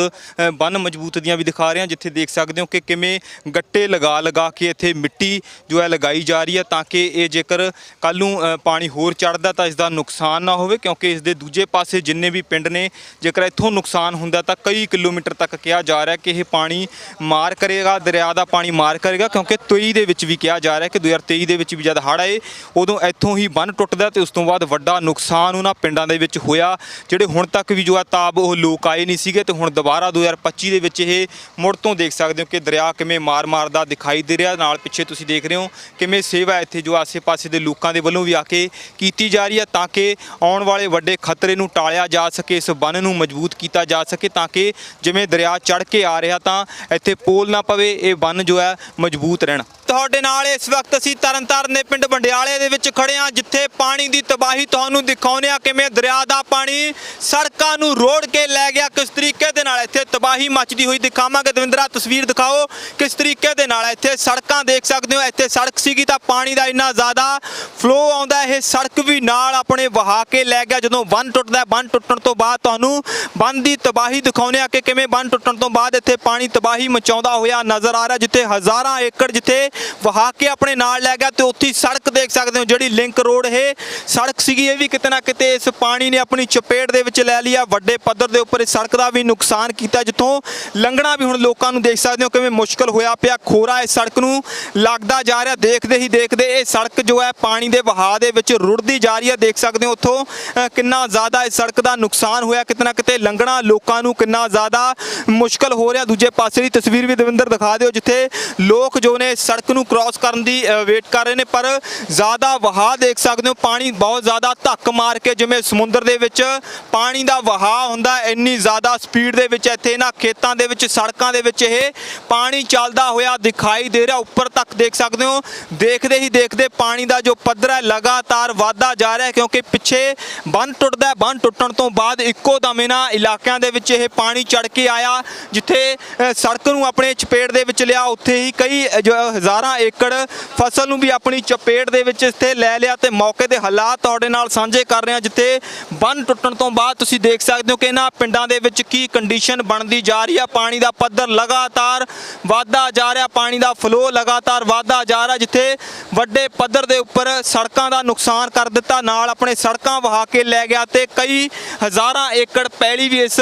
ਬੰਨ ਮਜ਼ਬੂਤ ਦੀਆਂ ਵੀ ਦਿਖਾ ਰਹੇ ਹਾਂ, ਜਿੱਥੇ ਦੇਖ ਸਕਦੇ ਹੋ ਕਿ ਕਿਵੇਂ ਗੱਟੇ ਲਗਾ ਲਗਾ ਕੇ ਇੱਥੇ ਮਿੱਟੀ ਜੋ ਹੈ ਲਗਾਈ ਜਾ ਰਹੀ ਹੈ ਤਾਂ ਕਿ ਇਹ ਜੇਕਰ ਕੱਲ ਨੂੰ ਪਾਣੀ ਹੋਰ ਚੜਦਾ ਤਾਂ ਇਸ ਦਾ ਨੁਕਸਾਨ ਨਾ ਹੋਵੇ, ਕਿਉਂਕਿ ਇਸ ਦੇ ਦੂਜੇ ਪਾਸੇ ਜਿੰਨੇ ਵੀ ਪਿੰਡ ਨੇ, ਜੇਕਰ ਇੱਥੋਂ ਨੁਕਸਾਨ ਹੁੰਦਾ ਤਾਂ ਕਈ ਕਿਲੋਮੀਟਰ ਤੱਕ ਕਿਹਾ ਜਾ ਰਿਹਾ ਕਿ ਇਹ ਪਾਣੀ ਮਾਰ ਕਰੇਗਾ, ਦਰਿਆ ਦਾ ਪਾਣੀ ਮਾਰ ਕਰੇਗਾ, ਕਿਉਂਕਿ 23 ਦੇ ਵਿੱਚ ਵੀ ਕਿਹਾ ਜਾ ਰਿਹਾ ਕਿ 2023 ਦੇ ਵਿੱਚ ਵੀ ਜਦ ਹੜ ਆਏ, ਉਦੋਂ ਇੱਥੋਂ ਹੀ ਬੰਨ ਟੁੱਟਦਾ ਤੇ ਉਸ ਤੋਂ ਬਾਅਦ ਵੱਡਾ ਨੁਕਸਾਨ ਉਹਨਾਂ ਪਿੰਡਾਂ ਦੇ ਵਿੱਚ ਹੋਇਆ, ਜਿਹੜੇ ਹੁਣ ਤੱਕ ਵੀ ਜੋ ਹੈ ਤਾਬ ਉਹ ਲੋਕ ਆਏ ਨਹੀਂ ਸੀਗੇ ਤੇ ਹੁਣ ਦੁਬਾਰਾ ਦੁਬਾਰਾ 2025 ਦੇ ਵਿੱਚ ਇਹ ਮੁੜ ਤੋਂ ਦੇਖ ਸਕਦੇ ਹੋ ਕਿ ਦਰਿਆ ਕਿਵੇਂ ਮਾਰ ਮਾਰਦਾ ਦਿਖਾਈ ਦੇ ਰਿਹਾ। ਨਾਲ ਪਿੱਛੇ ਤੁਸੀਂ ਦੇਖ ਰਹੇ ਹੋ ਕਿਵੇਂ ਸੇਵਾ ਇੱਥੇ ਜੋ ਆਸੇ-ਪਾਸੇ ਦੇ ਲੋਕਾਂ ਦੇ ਵੱਲੋਂ ਵੀ ਆ ਕੇ ਕੀਤੀ ਜਾ ਰਹੀ ਹੈ ਤਾਂ ਕਿ ਆਉਣ ਵਾਲੇ ਵੱਡੇ ਖਤਰੇ ਨੂੰ ਟਾਲਿਆ ਜਾ ਸਕੇ, ਇਸ ਬੰਨ ਨੂੰ ਮਜ਼ਬੂਤ ਕੀਤਾ ਜਾ ਸਕੇ ਤਾਂ ਕਿ ਜਿਵੇਂ ਦਰਿਆ ਚੜ ਕੇ ਆ ਰਿਹਾ ਤਾਂ ਇੱਥੇ ਪੋਲ ਨਾ ਪਵੇ, ਇਹ ਬੰਨ ਜੋ ਹੈ ਮਜ਼ਬੂਤ ਰਹਿਣ। ਤੁਹਾਡੇ ਨਾਲ ਇਸ ਵਕਤ ਅਸੀਂ ਤਰਨਤਾਰਨ ਦੇ ਪਿੰਡ ਬੰਡਿਆਲੇ ਦੇ ਵਿੱਚ ਖੜੇ ਹਾਂ, ਜਿੱਥੇ ਪਾਣੀ ਦੀ ਤਬਾਹੀ ਤੁਹਾਨੂੰ ਦਿਖਾਉਂਦੇ ਆ ਕਿਵੇਂ ਦਰਿਆ ਦਾ ਪਾਣੀ ਸੜਕਾਂ ਨੂੰ ਰੋੜ ਕੇ ਲੈ ਗਿਆ। ਕਿਸ ਤਰੀਕੇ ਦੇ ਨਾਲ ਇੱਥੇ ਤਬਾਹੀ ਮੱਚਦੀ ਹੋਈ ਦਿਖਾਵਾਂਗੇ? ਦਵਿੰਦਰਾ, ਤਸਵੀਰ ਦਿਖਾਓ, ਕਿਸ ਤਰੀਕੇ ਦੇ ਨਾਲ ਇੱਥੇ ਸੜਕਾਂ ਦੇਖ ਸਕਦੇ ਹੋ? ਇੱਥੇ ਸੜਕ ਸੀਗੀ ਤਾਂ ਪਾਣੀ ਦਾ ਇੰਨਾ ਜ਼ਿਆਦਾ ਫਲੋ ਆਉਂਦਾ ਇਹ ਸੜਕ ਵੀ ਨਾਲ ਆਪਣੇ ਵਹਾ ਕੇ ਲੈ ਗਿਆ। ਜਦੋਂ ਬੰਨ ਟੁੱਟਦਾ ਬੰਨ ਟੁੱਟਣ ਤੋਂ ਬਾਅਦ ਤੁਹਾਨੂੰ ਬੰਨ ਦੀ ਤਬਾਹੀ ਦਿਖਾਉਂਦੇ ਆ ਕਿ ਕਿਵੇਂ ਬੰਨ ਟੁੱਟਣ ਤੋਂ ਬਾਅਦ ਇੱਥੇ ਪਾਣੀ ਤਬਾਹੀ ਮਚਾਉਂਦਾ ਹੋਇਆ ਨਜ਼ਰ ਆ ਰਿਹਾ, ਜਿੱਥੇ ਹਜ਼ਾਰਾਂ ਏਕੜ ਜਿੱਥੇ ਵਹਾ ਕੇ ਆਪਣੇ ਨਾਲ ਲੈ ਗਿਆ ਤੇ ਉੱਥੇ ਸੜਕ ਦੇਖ ਸਕਦੇ ਹੋ ਜਿਹੜੀ ਲਿੰਕ ਰੋਡ ਇਹ ਸੜਕ ਸੀਗੀ ਇਹ ਵੀ ਕਿਤੇ ਨਾ ਕਿਤੇ ਇਸ ਪਾਣੀ ਨੇ ਆਪਣੀ ਚਪੇਟ ਦੇ ਵਿੱਚ ਲੈ ਲਿਆ। ਵੱਡੇ ਪੱਧਰ ਦੇ ਉੱਪਰ ਇਸ ਸੜਕ ਦਾ ਵੀ ਨੁਕਸਾਨ ਕੀਤਾ, ਜਿੱਥੋਂ ਲੰਘਣਾ ਵੀ ਹੁਣ ਲੋਕਾਂ ਨੂੰ ਦੇਖ ਸਕਦੇ ਹੋ ਕਿਵੇਂ ਮੁਸ਼ਕਲ ਹੋਇਆ ਪਿਆ। ਖੋਰਾ ਇਸ ਸੜਕ ਨੂੰ ਲੱਗਦਾ ਜਾ ਰਿਹਾ, ਦੇਖਦੇ ਹੀ ਦੇਖਦੇ ਇਹ ਸੜਕ ਜੋ ਹੈ ਪਾਣੀ ਦੇ ਵਹਾਅ ਦੇ ਵਿੱਚ ਰੁੜਦੀ ਜਾ ਰਹੀ ਹੈ। ਦੇਖ ਸਕਦੇ ਹੋ ਉੱਥੋਂ ਕਿੰਨਾ ਜ਼ਿਆਦਾ ਇਸ ਸੜਕ ਦਾ ਨੁਕਸਾਨ ਹੋਇਆ, ਕਿਤੇ ਨਾ ਕਿਤੇ ਲੰਘਣਾ ਲੋਕਾਂ ਨੂੰ ਕਿੰਨਾ ਜ਼ਿਆਦਾ ਮੁਸ਼ਕਲ ਹੋ ਰਿਹਾ। ਦੂਜੇ ਪਾਸੇ ਦੀ ਤਸਵੀਰ ਵੀ ਦਵਿੰਦਰ ਦਿਖਾ ਦਿਓ, ਜਿੱਥੇ ਲੋਕ ਜੋ ਨੇ ਸੜਕ ਸੜਕ ਨੂੰ ਕ੍ਰਾਸ ਕਰਨ ਦੀ ਵੇਟ ਕਰ ਰਹੇ ਨੇ, ਪਰ ਜ਼ਿਆਦਾ ਵਹਾਅ ਦੇਖ ਸਕਦੇ ਹੋ, ਪਾਣੀ ਬਹੁਤ ਜ਼ਿਆਦਾ ਧੱਕ ਮਾਰ ਕੇ, ਜਿਵੇਂ ਸਮੁੰਦਰ ਦੇ ਵਿੱਚ ਪਾਣੀ ਦਾ ਵਹਾਅ ਹੁੰਦਾ, ਇੰਨੀ ਜ਼ਿਆਦਾ ਸਪੀਡ ਦੇ ਵਿੱਚ ਇੱਥੇ ਇਹਨਾਂ ਖੇਤਾਂ ਦੇ ਵਿੱਚ, ਸੜਕਾਂ ਦੇ ਵਿੱਚ ਇਹ ਪਾਣੀ ਚੱਲਦਾ ਹੋਇਆ ਦਿਖਾਈ ਦੇ ਰਿਹਾ, ਉੱਪਰ ਤੱਕ ਦੇਖ ਸਕਦੇ ਹੋ, ਦੇਖਦੇ ਹੀ ਦੇਖਦੇ ਪਾਣੀ ਦਾ ਜੋ ਪੱਧਰ ਹੈ ਲਗਾਤਾਰ ਵਾਧਾ ਜਾ ਰਿਹਾ ਕਿਉਂਕਿ ਪਿੱਛੇ ਬੰਨ ਟੁੱਟਦਾ ਬੰਨ ਟੁੱਟਣ ਤੋਂ ਬਾਅਦ ਇੱਕੋ ਦਮ ਇਹਨਾਂ ਇਲਾਕਿਆਂ ਦੇ ਵਿੱਚ ਇਹ ਪਾਣੀ ਚੜ ਕੇ ਆਇਆ, ਜਿੱਥੇ ਸੜਕ ਨੂੰ ਆਪਣੇ ਚਪੇੜ ਦੇ ਵਿੱਚ ਲਿਆ, ਉੱਥੇ ਹੀ ਕਈ ਹਜ਼ਾਰ 12 ਏਕੜ ਫਸਲ ਨੂੰ ਵੀ ਆਪਣੀ ਚਪੇਟ ਦੇ ਵਿੱਚ ਇੱਥੇ ਲੈ ਲਿਆ ਤੇ ਮੌਕੇ ਦੇ ਹਾਲਾਤ ਤੁਹਾਡੇ ਨਾਲ ਸਾਂਝੇ ਕਰ ਰਹੇ ਹਾਂ, ਜਿੱਥੇ ਬੰਨ ਟੁੱਟਣ ਤੋਂ ਬਾਅਦ ਤੁਸੀਂ ਦੇਖ ਸਕਦੇ ਹੋ ਕਿ ਇਹਨਾਂ ਪਿੰਡਾਂ ਦੇ ਵਿੱਚ ਕੀ ਕੰਡੀਸ਼ਨ ਬਣਦੀ ਜਾ ਰਹੀ ਆ। ਪਾਣੀ ਦਾ ਪੱਧਰ ਲਗਾਤਾਰ ਵਾਧਾ ਜਾ ਰਿਹਾ, ਪਾਣੀ ਦਾ ਫਲੋ ਲਗਾਤਾਰ ਵਾਧਾ ਜਾ ਰਿਹਾ, ਜਿੱਥੇ ਵੱਡੇ ਪੱਧਰ ਦੇ ਉੱਪਰ ਸੜਕਾਂ ਦਾ ਨੁਕਸਾਨ ਕਰ ਦਿੱਤਾ। ਨਾਲ ਆਪਣੇ ਸੜਕਾਂ ਵਹਾ ਕੇ ਲੈ ਗਿਆ ਤੇ ਕਈ ਹਜ਼ਾਰਾਂ ਏਕੜ ਪੈਲੀ ਵੀ ਇਸ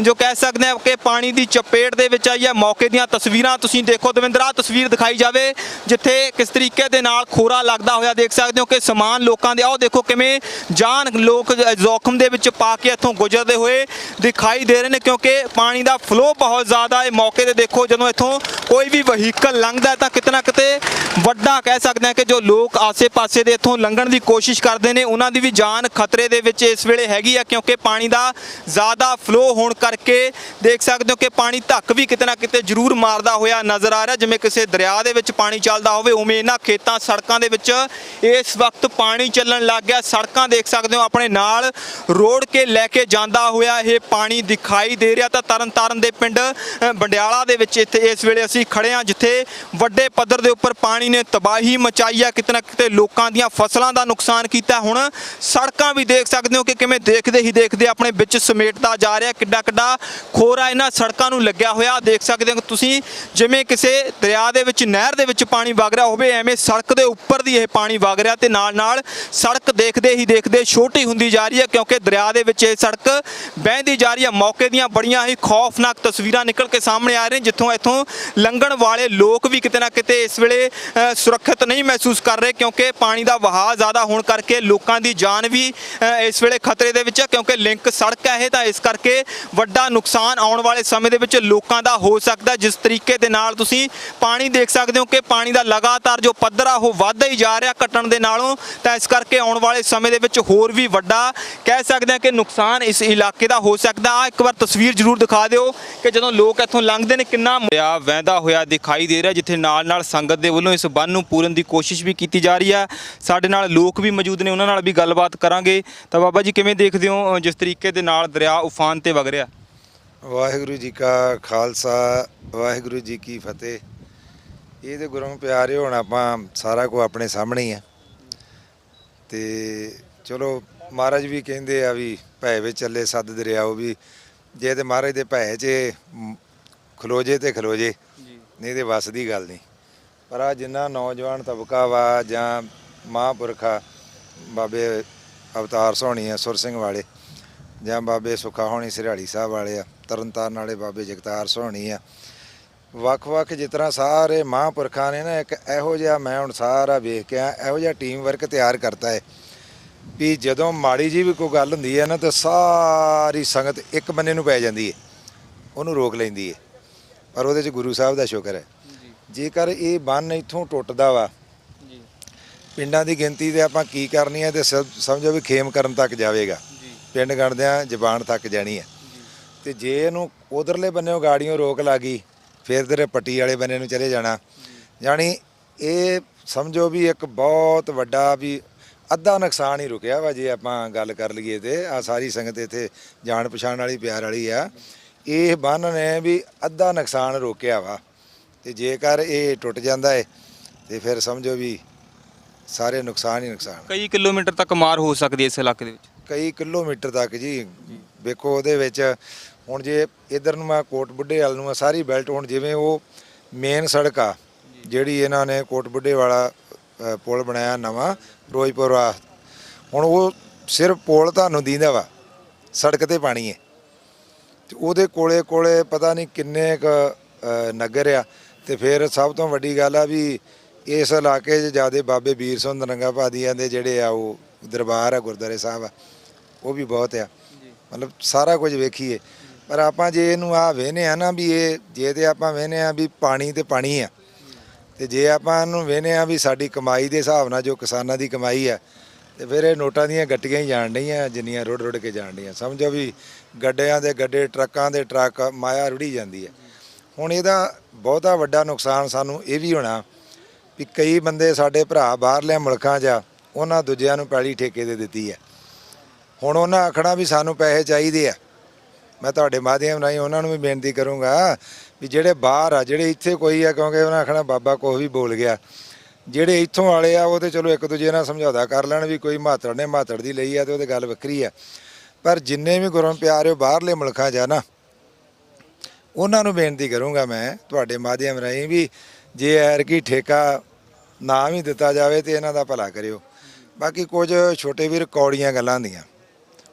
ਜੋ ਕਹਿ ਸਕਦੇ ਆ ਕਿ ਪਾਣੀ ਦੀ ਚਪੇਟ ਦੇ ਵਿੱਚ ਆਈ ਹੈ ਮੌਕੇ ਦੀਆਂ ਤਸਵੀਰਾਂ ਤੁਸੀਂ ਦੇਖੋ। ਦਵਿੰਦਰਾ ਤਸਵੀਰ ਦਿਖਾਈ ਜਾਵੇ। ਜਿੱਥੇ ਕਿਸ ਤਰੀਕੇ ਦੇ ਨਾਲ ਖੋਰਾ ਲੱਗਦਾ ਹੋਇਆ ਦੇਖ ਸਕਦੇ ਹੋ ਕਿ ਸਮਾਨ ਲੋਕਾਂ ਦੇ, ਆਓ ਦੇਖੋ ਕਿਵੇਂ ਜਾਨ ਲੋਕ ਜ਼ੋਖਮ ਦੇ ਵਿੱਚ ਪਾ ਕੇ ਇੱਥੋਂ ਗੁਜ਼ਰਦੇ ਹੋਏ ਦਿਖਾਈ ਦੇ ਰਹੇ ਨੇ, ਕਿਉਂਕਿ ਪਾਣੀ ਦਾ ਫਲੋ ਬਹੁਤ ਜ਼ਿਆਦਾ ਹੈ। ਮੌਕੇ ਤੇ ਦੇਖੋ ਜਦੋਂ ਇੱਥੋਂ ਕੋਈ ਵੀ ਵਹੀਕਲ ਲੰਘਦਾ ਤਾਂ ਕਿਤੇ ਨਾ ਕਿਤੇ ਵੱਡਾ ਕਹਿ ਸਕਦੇ ਹਾਂ ਕਿ ਜੋ ਲੋਕ ਆਸੇ-ਪਾਸੇ ਦੇ ਇੱਥੋਂ ਲੰਘਣ ਦੀ ਕੋਸ਼ਿਸ਼ ਕਰਦੇ ਨੇ, ਉਹਨਾਂ ਦੀ ਵੀ ਜਾਨ ਖਤਰੇ ਦੇ ਵਿੱਚ ਇਸ ਵੇਲੇ ਹੈਗੀ ਆ, ਕਿਉਂਕਿ ਪਾਣੀ ਦਾ ਜ਼ਿਆਦਾ ਫਲੋ ਹੋਣ ਕਰਕੇ ਦੇਖ ਸਕਦੇ ਹੋ ਕਿ ਪਾਣੀ ਧੱਕ ਵੀ ਕਿਤੇ ਨਾ ਕਿਤੇ ਜ਼ਰੂਰ ਮਾਰਦਾ ਹੋਇਆ ਨਜ਼ਰ ਆ ਰਿਹਾ, ਜਿਵੇਂ ਕਿਸੇ ਦਰਿਆ ਦੇ ਵਿੱਚ ਪਾਣੀ ਚੱਲਦਾ ਹੋਵੇ, ਉਵੇਂ ਇਹਨਾਂ ਖੇਤਾਂ, ਸੜਕਾਂ ਦੇ ਵਿੱਚ ਇਸ ਵਕਤ ਪਾਣੀ ਚੱਲਣ ਲੱਗ ਗਿਆ। ਸੜਕਾਂ ਦੇਖ ਸਕਦੇ ਹੋ, ਆਪਣੇ ਨਾਲ ਰੋੜ ਕੇ ਲੈ ਕੇ ਜਾਂਦਾ ਹੋਇਆ ਇਹ ਪਾਣੀ ਦਿਖਾਈ ਦੇ ਰਿਹਾ। ਤਾਂ ਤਰਨਤਾਰਨ ਦੇ ਪਿੰਡ ਬੰਡਿਆਲਾ ਦੇ ਵਿੱਚ ਇੱਥੇ ਇਸ ਵੇਲੇ ਅਸੀਂ ਖੜੇ ਹਾਂ, ਜਿੱਥੇ ਵੱਡੇ ਪੱਧਰ ਦੇ ਉੱਪਰ ਪਾਣੀ ਨੇ ਤਬਾਹੀ ਮਚਾਈ ਹੈ। ਕਿਤੇ ਨਾ ਕਿਤੇ ਲੋਕਾਂ ਦੀਆਂ ਫਸਲਾਂ ਦਾ ਨੁਕਸਾਨ ਕੀਤਾ ਹੁਣ ਸੜਕਾਂ ਵੀ ਦੇਖ ਸਕਦੇ ਹੋ ਕਿ ਕਿਵੇਂ ਦੇਖਦੇ ਹੀ ਦੇਖਦੇ ਆਪਣੇ ਵਿੱਚ ਸਮੇਟਦਾ ਜਾ ਰਿਹਾ। ਕਿੱਡਾ ਕਿੱਡਾ ਖੋਰਾ ਇਹਨਾਂ ਸੜਕਾਂ ਨੂੰ ਲੱਗਿਆ ਹੋਇਆ। ਦੇਖ ਸਕਦੇ ਹੋ ਤੁਸੀਂ ਜਿਵੇਂ ਕਿਸੇ ਦਰਿਆ ਦੇ ਵਿੱਚ, ਨਹਿਰ ਦੇ ਵਿੱਚ ਪਾਣੀ ਵਗ ਰਿਹਾ ਹੋਵੇ, ਐਵੇਂ ਸੜਕ ਦੇ ਉੱਪਰ ਦੀ ਇਹ ਪਾਣੀ ਵਗ ਰਿਹਾ ਤੇ ਨਾਲ ਨਾਲ ਸੜਕ ਦੇਖਦੇ ਹੀ ਦੇਖਦੇ ਛੋਟੀ ਹੁੰਦੀ ਜਾ ਰਹੀ ਹੈ ਕਿਉਂਕਿ ਦਰਿਆ ਦੇ ਵਿੱਚ ਇਹ ਸੜਕ ਵਹਿੰਦੀ ਜਾ ਰਹੀ ਹੈ। ਮੌਕੇ ਦੀਆਂ ਬੜੀਆਂ ਹੀ ਖੌਫਨਾਕ ਤਸਵੀਰਾਂ ਨਿਕਲ ਕੇ ਸਾਹਮਣੇ ਆ ਰਹੀਆਂ ਜਿੱਥੋਂ ਇੱਥੋਂ ਲੰਘਣ ਵਾਲੇ ਲੋਕ ਵੀ ਕਿਤੇ ਨਾ ਕਿਤੇ ਇਸ ਵੇਲੇ ਸੁਰੱਖਿਅਤ ਨਹੀਂ ਮਹਿਸੂਸ ਕਰ ਰਹੇ ਕਿਉਂਕਿ ਪਾਣੀ ਦਾ ਵਹਾਅ ਜ਼ਿਆਦਾ ਹੋਣ ਕਰਕੇ ਲੋਕਾਂ ਦੀ ਜਾਨ ਵੀ ਇਸ ਵੇਲੇ ਖਤਰੇ ਦੇ ਵਿੱਚ ਹੈ ਕਿਉਂਕਿ ਲਿੰਕ ਸੜਕ ਹੈ ਇਹ ਤਾਂ ਇਸ ਕਰਕੇ ਵੱਡਾ ਨੁਕਸਾਨ ਆਉਣ ਵਾਲੇ ਸਮੇਂ ਦੇ ਵਿੱਚ ਲੋਕਾਂ ਦਾ ਹੋ ਸਕਦਾ ਜਿਸ ਤਰੀਕੇ ਦੇ ਨਾਲ ਤੁਸੀਂ ਪਾਣੀ ਦੇਖ ਸਕਦੇ ਹੋ ਕਿ ਪਾਣੀ ਦਾ ਲਗਾਤਾਰ ਜੋ ਪੱਧਰ ਆ ਉਹ ਵੱਧਦਾ ਹੀ ਜਾ ਰਿਹਾ ਘਟਣ ਦੇ ਨਾਲੋਂ ਤਾਂ ਇਸ ਕਰਕੇ ਆਉਣ ਵਾਲੇ ਸਮੇਂ ਦੇ ਵਿੱਚ ਹੋਰ ਵੀ ਵੱਡਾ ਕਹਿ ਸਕਦੇ ਹਾਂ ਕਿ ਨੁਕਸਾਨ ਇਸ ਇਲਾਕੇ ਦਾ ਹੋ ਸਕਦਾ। ਆ ਇੱਕ ਵਾਰ ਤਸਵੀਰ ਜ਼ਰੂਰ ਦਿਖਾ ਦਿਓ ਕਿ ਜਦੋਂ ਲੋਕ ਇੱਥੋਂ ਲੰਘਦੇ ਨੇ ਕਿੰਨਾ ਦਰਿਆ ਵਹਿੰਦਾ ਹੋਇਆ ਦਿਖਾਈ ਦੇ ਰਿਹਾ ਜਿੱਥੇ ਨਾਲ ਨਾਲ ਸੰਗਤ ਦੇ ਵੱਲੋਂ ਇਸ ਬੰਨ ਨੂੰ ਪੂਰਨ ਦੀ ਕੋਸ਼ਿਸ਼ ਵੀ ਕੀਤੀ ਜਾ ਰਹੀ ਹੈ। ਸਾਡੇ ਨਾਲ ਲੋਕ ਵੀ ਮੌਜੂਦ ਨੇ ਉਹਨਾਂ ਨਾਲ ਵੀ ਗੱਲਬਾਤ ਕਰਾਂਗੇ। ਤਾਂ ਬਾਬਾ ਜੀ ਕਿਵੇਂ ਦੇਖਦੇ ਹੋ ਜਿਸ ਤਰੀਕੇ ਦੇ ਨਾਲ ਦਰਿਆ ਉਫਾਨ ਤੇ ਵਗ ਰਿਹਾ? ਵਾਹਿਗੁਰੂ ਜੀ ਕਾ ਖਾਲਸਾ ਵਾਹਿਗੁਰੂ ਜੀ ਕੀ ਫਤਿਹ। ਇਹਦੇ ਗੁਰੂ ਪਿਆਰੇ ਹੁਣ ਆਪਾਂ ਸਾਰਾ ਕੁਝ ਆਪਣੇ ਸਾਹਮਣੇ ਹੀ ਆ। ਤੇ ਚਲੋ ਮਹਾਰਾਜ ਵੀ ਕਹਿੰਦੇ ਆ ਵੀ ਭੈ ਵਿੱਚ ਚੱਲੇ ਸੱਦ ਦਰਿਆਓ ਵੀ ਜੇ ਤੇ ਮਹਾਰਾਜ ਦੇ ਭੈ 'ਚ ਖਲੋਜੇ ਤੇ ਖਲੋਜੇ ਨਹੀਂ ਤੇ ਵਸ ਦੀ ਗੱਲ ਨਹੀਂ। ਪਰ ਆ ਜਿੰਨਾ ਨੌਜਵਾਨ ਤਬਕਾ ਵਾ ਜਾਂ ਮਹਾਂਪੁਰਖਾ ਬਾਬੇ ਅਵਤਾਰ ਸੋਹਣੀ ਆ ਸੁਰ ਸਿੰਘ ਵਾਲੇ ਜਾਂ ਬਾਬੇ ਸੁੱਖਾ ਹੋਣੀ ਸਿਰਹਾੜੀ ਸਾਹਿਬ ਵਾਲੇ ਆ ਤਰਨਤਾਰਨ ਵਾਲੇ ਬਾਬੇ ਜਗਤਾਰ ਸੋਹਣੀ ਆ ਵੱਖ-ਵੱਖ ਜਿਸ ਤਰ੍ਹਾਂ ਸਾਰੇ ਮਹਾਂਪੁਰਖਾਂ ਨੇ ਨਾ ਇੱਕ ਇਹੋ ਜਿਹਾ ਮੈਂ ਹੁਣ ਸਾਰਾ ਵੇਖ ਕੇ ਆ ਇਹੋ ਜਿਹਾ ਟੀਮ ਵਰਕ ਤਿਆਰ ਕਰਤਾ ਹੈ ਵੀ ਜਦੋਂ ਮਾੜੀ ਜੀ ਵੀ ਕੋਈ ਗੱਲ ਹੁੰਦੀ ਹੈ ਨਾ ਤਾਂ ਸਾਰੀ ਸੰਗਤ ਇੱਕ ਬੰਨੇ ਨੂੰ ਪੈ ਜਾਂਦੀ ਹੈ ਉਹਨੂੰ ਰੋਕ ਲੈਂਦੀ ਹੈ। ਪਰ ਉਹਦੇ 'ਚ ਗੁਰੂ ਸਾਹਿਬ ਦਾ ਸ਼ੁਕਰ ਹੈ। ਜੇਕਰ ਇਹ ਬੰਨ ਇੱਥੋਂ ਟੁੱਟਦਾ ਵਾ ਪਿੰਡਾਂ ਦੀ ਗਿਣਤੀ ਤੇ ਆਪਾਂ ਕੀ ਕਰਨੀ ਹੈ ਤੇ ਸਮ- ਸਮਝੋ ਵੀ ਖੇਮ ਕਰਨ ਤੱਕ ਜਾਵੇਗਾ। ਪਿੰਡ ਗਣਦਿਆਂ ਜ਼ਬਾਨ ਤੱਕ ਜਾਣੀ ਹੈ। ਤੇ ਜੇ ਇਹਨੂੰ ਉਧਰਲੇ ਬੰਨੇੋਂ ਗਾੜੀਆਂ ਰੋਕ ਲਾਗੀ ਫਿਰ ਤੇਰੇ ਪੱਟੀ ਵਾਲੇ ਬੰਨੇ ਨੂੰ ਚਲੇ ਜਾਣਾ। ਯਾਨੀ ਇਹ ਸਮਝੋ ਵੀ ਇੱਕ ਬਹੁਤ ਵੱਡਾ ਵੀ ਅੱਧਾ ਨੁਕਸਾਨ ਹੀ ਰੁਕਿਆ ਵਾ ਜੇ ਆਪਾਂ ਗੱਲ ਕਰ ਲਈਏ ਤੇ। ਆ ਸਾਰੀ ਸੰਗਤ ਇੱਥੇ ਜਾਣ ਪਛਾਣ ਵਾਲੀ ਪਿਆਰ ਵਾਲੀ ਆ। ਇਹ ਬੰਨ ਨੇ ਵੀ ਅੱਧਾ ਨੁਕਸਾਨ ਰੋਕਿਆ ਵਾ। ਤੇ ਜੇਕਰ ਇਹ ਟੁੱਟ ਜਾਂਦਾ ਹੈ ਤੇ ਫਿਰ ਸਮਝੋ ਵੀ ਸਾਰੇ ਨੁਕਸਾਨ ਹੀ ਨੁਕਸਾਨ। ਕਈ ਕਿਲੋਮੀਟਰ ਤੱਕ ਮਾਰ ਹੋ ਸਕਦੀ ਹੈ ਇਸ ਇਲਾਕੇ ਦੇ ਵਿੱਚ? ਕਈ ਕਿਲੋਮੀਟਰ ਤੱਕ ਜੀ। ਵੇਖੋ ਉਹਦੇ ਵਿੱਚ, ਹੁਣ ਜੇ ਇਧਰ ਨੂੰ ਆ ਕੋਟ ਬੁੱਢੇ ਵਾਲ ਨੂੰ ਆ, ਸਾਰੀ ਬੈਲਟ ਹੁਣ ਜਿਵੇਂ ਉਹ ਮੇਨ ਸੜਕ ਆ, ਜਿਹੜੀ ਇਹਨਾਂ ਨੇ ਕੋਟ ਬੁੱਢੇ ਵਾਲਾ ਪੁਲ ਬਣਾਇਆ ਨਵਾਂ, ਫਿਰੋਜ਼ਪੁਰ ਆ। ਹੁਣ ਉਹ ਸਿਰਫ ਪੁਲ ਤੁਹਾਨੂੰ ਦੀਂਦਾ ਵਾ, ਸੜਕ ਤੇ ਪਾਣੀ ਹੈ। ਤੇ ਉਹਦੇ ਕੋਲੇ ਕੋਲੇ ਪਤਾ ਨਹੀਂ ਕਿੰਨੇ ਕ ਨਗਰ ਆ। ਤੇ ਫਿਰ ਸਭ ਤੋਂ ਵੱਡੀ ਗੱਲ ਆ ਵੀ ਇਸ ਇਲਾਕੇ 'ਚ ਜਿਆਦੇ ਬਾਬੇ ਵੀਰ ਸਿੰਘ ਨਰੰਗਾ ਭਾਦੀਆਂ ਦੇ ਜਿਹੜੇ ਆ ਉਹ ਦਰਬਾਰ ਆ, ਗੁਰਦੁਆਰੇ ਸਾਹਿਬ ਆ, ਉਹ ਵੀ ਬਹੁਤ ਆ। ਮਤਲਬ ਸਾਰਾ ਕੁਝ ਵੇਖੀਏ। ਪਰ ਆਪਾਂ ਜੇ ਇਹਨੂੰ ਆ ਵੇਹਨੇ ਆ ਨਾ ਵੀ ਇਹ, ਜੇ ਤੇ ਆਪਾਂ ਵੇਹਨੇ ਆ ਵੀ ਪਾਣੀ ਤੇ ਪਾਣੀ ਆ। ਤੇ ਜੇ ਆਪਾਂ ਇਹਨੂੰ ਵੇਹਨੇ ਆ ਵੀ ਸਾਡੀ ਕਮਾਈ ਦੇ ਹਿਸਾਬ ਨਾਲ ਜੋ ਕਿਸਾਨਾਂ ਦੀ ਕਮਾਈ ਆ, ਤੇ ਫਿਰ ਇਹ ਨੋਟਾਂ ਦੀਆਂ ਗੱਟੀਆਂ ਹੀ ਜਾਣ ਡਈਆਂ, ਜਿੰਨੀਆਂ ਰੁੜ ਰੁੜ ਕੇ ਜਾਣ ਡਈਆਂ। ਸਮਝੋ ਵੀ ਗੱਡਿਆਂ ਦੇ ਗੱਡੇ, ਟਰੱਕਾਂ ਦੇ ਟਰੱਕ ਮਾਇਆ ਰੁੜੀ ਜਾਂਦੀ ਹੈ ਹੁਣ ਇਹਦਾ ਬਹੁਤਾ ਵੱਡਾ ਨੁਕਸਾਨ ਸਾਨੂੰ ਇਹ ਵੀ ਹੋਣਾ ਵੀ ਕਈ ਬੰਦੇ ਸਾਡੇ ਭਰਾ ਬਾਹਰਲੇ ਮੁਲਕਾਂ 'ਚ ਆ, ਉਹਨਾਂ ਦੂਜਿਆਂ ਨੂੰ ਪੈਲੀ ਠੇਕੇ ਦੇ ਦਿੱਤੀ ਹੈ ਹੁਣ ਉਹਨਾਂ ਆਖਣਾ ਵੀ ਸਾਨੂੰ ਪੈਸੇ ਚਾਹੀਦੇ ਆ। ਮੈਂ ਤੁਹਾਡੇ ਮਾਧਿਅਮ ਰਾਹੀਂ ਉਹਨਾਂ ਨੂੰ ਵੀ ਬੇਨਤੀ ਕਰੂੰਗਾ ਵੀ ਜਿਹੜੇ ਬਾਹਰ ਆ, ਜਿਹੜੇ ਇੱਥੇ ਕੋਈ ਆ, ਕਿਉਂਕਿ ਉਹਨਾਂ ਆਖਣਾ ਬਾਬਾ ਕੋਹ ਵੀ ਬੋਲ ਗਿਆ। ਜਿਹੜੇ ਇੱਥੋਂ ਵਾਲੇ ਆ, ਉਹ ਤੇ ਚਲੋ ਇੱਕ ਦੂਜੇ ਨਾਲ ਸਮਝੌਤਾ ਕਰ ਲੈਣ ਵੀ ਕੋਈ ਮਾਤੜ ਨੇ ਮਾਤੜ ਦੀ ਲਈ ਆ ਤੇ ਉਹਦੇ ਗੱਲ ਵੱਖਰੀ ਆ। ਪਰ ਜਿੰਨੇ ਵੀ ਗੁਰਮ ਪਿਆਰਿਓ ਬਾਹਰਲੇ ਮੁਲਕਾਂ 'ਚ ਆ ਨਾ, ਉਹਨਾਂ ਨੂੰ ਬੇਨਤੀ ਕਰੂੰਗਾ ਮੈਂ ਤੁਹਾਡੇ ਮਾਧਿਅਮ ਰਾਹੀਂ ਵੀ ਜੇ ਐਰ ਕੀ ਠੇਕਾ ਨਾ ਵੀ ਦਿੱਤਾ ਜਾਵੇ ਤੇ ਇਹਨਾਂ ਦਾ ਭਲਾ ਕਰਿਓ। ਬਾਕੀ ਕੁਝ ਛੋਟੇ ਵੀਰ ਕੌੜੀਆਂ ਗੱਲਾਂ ਦੀਆਂ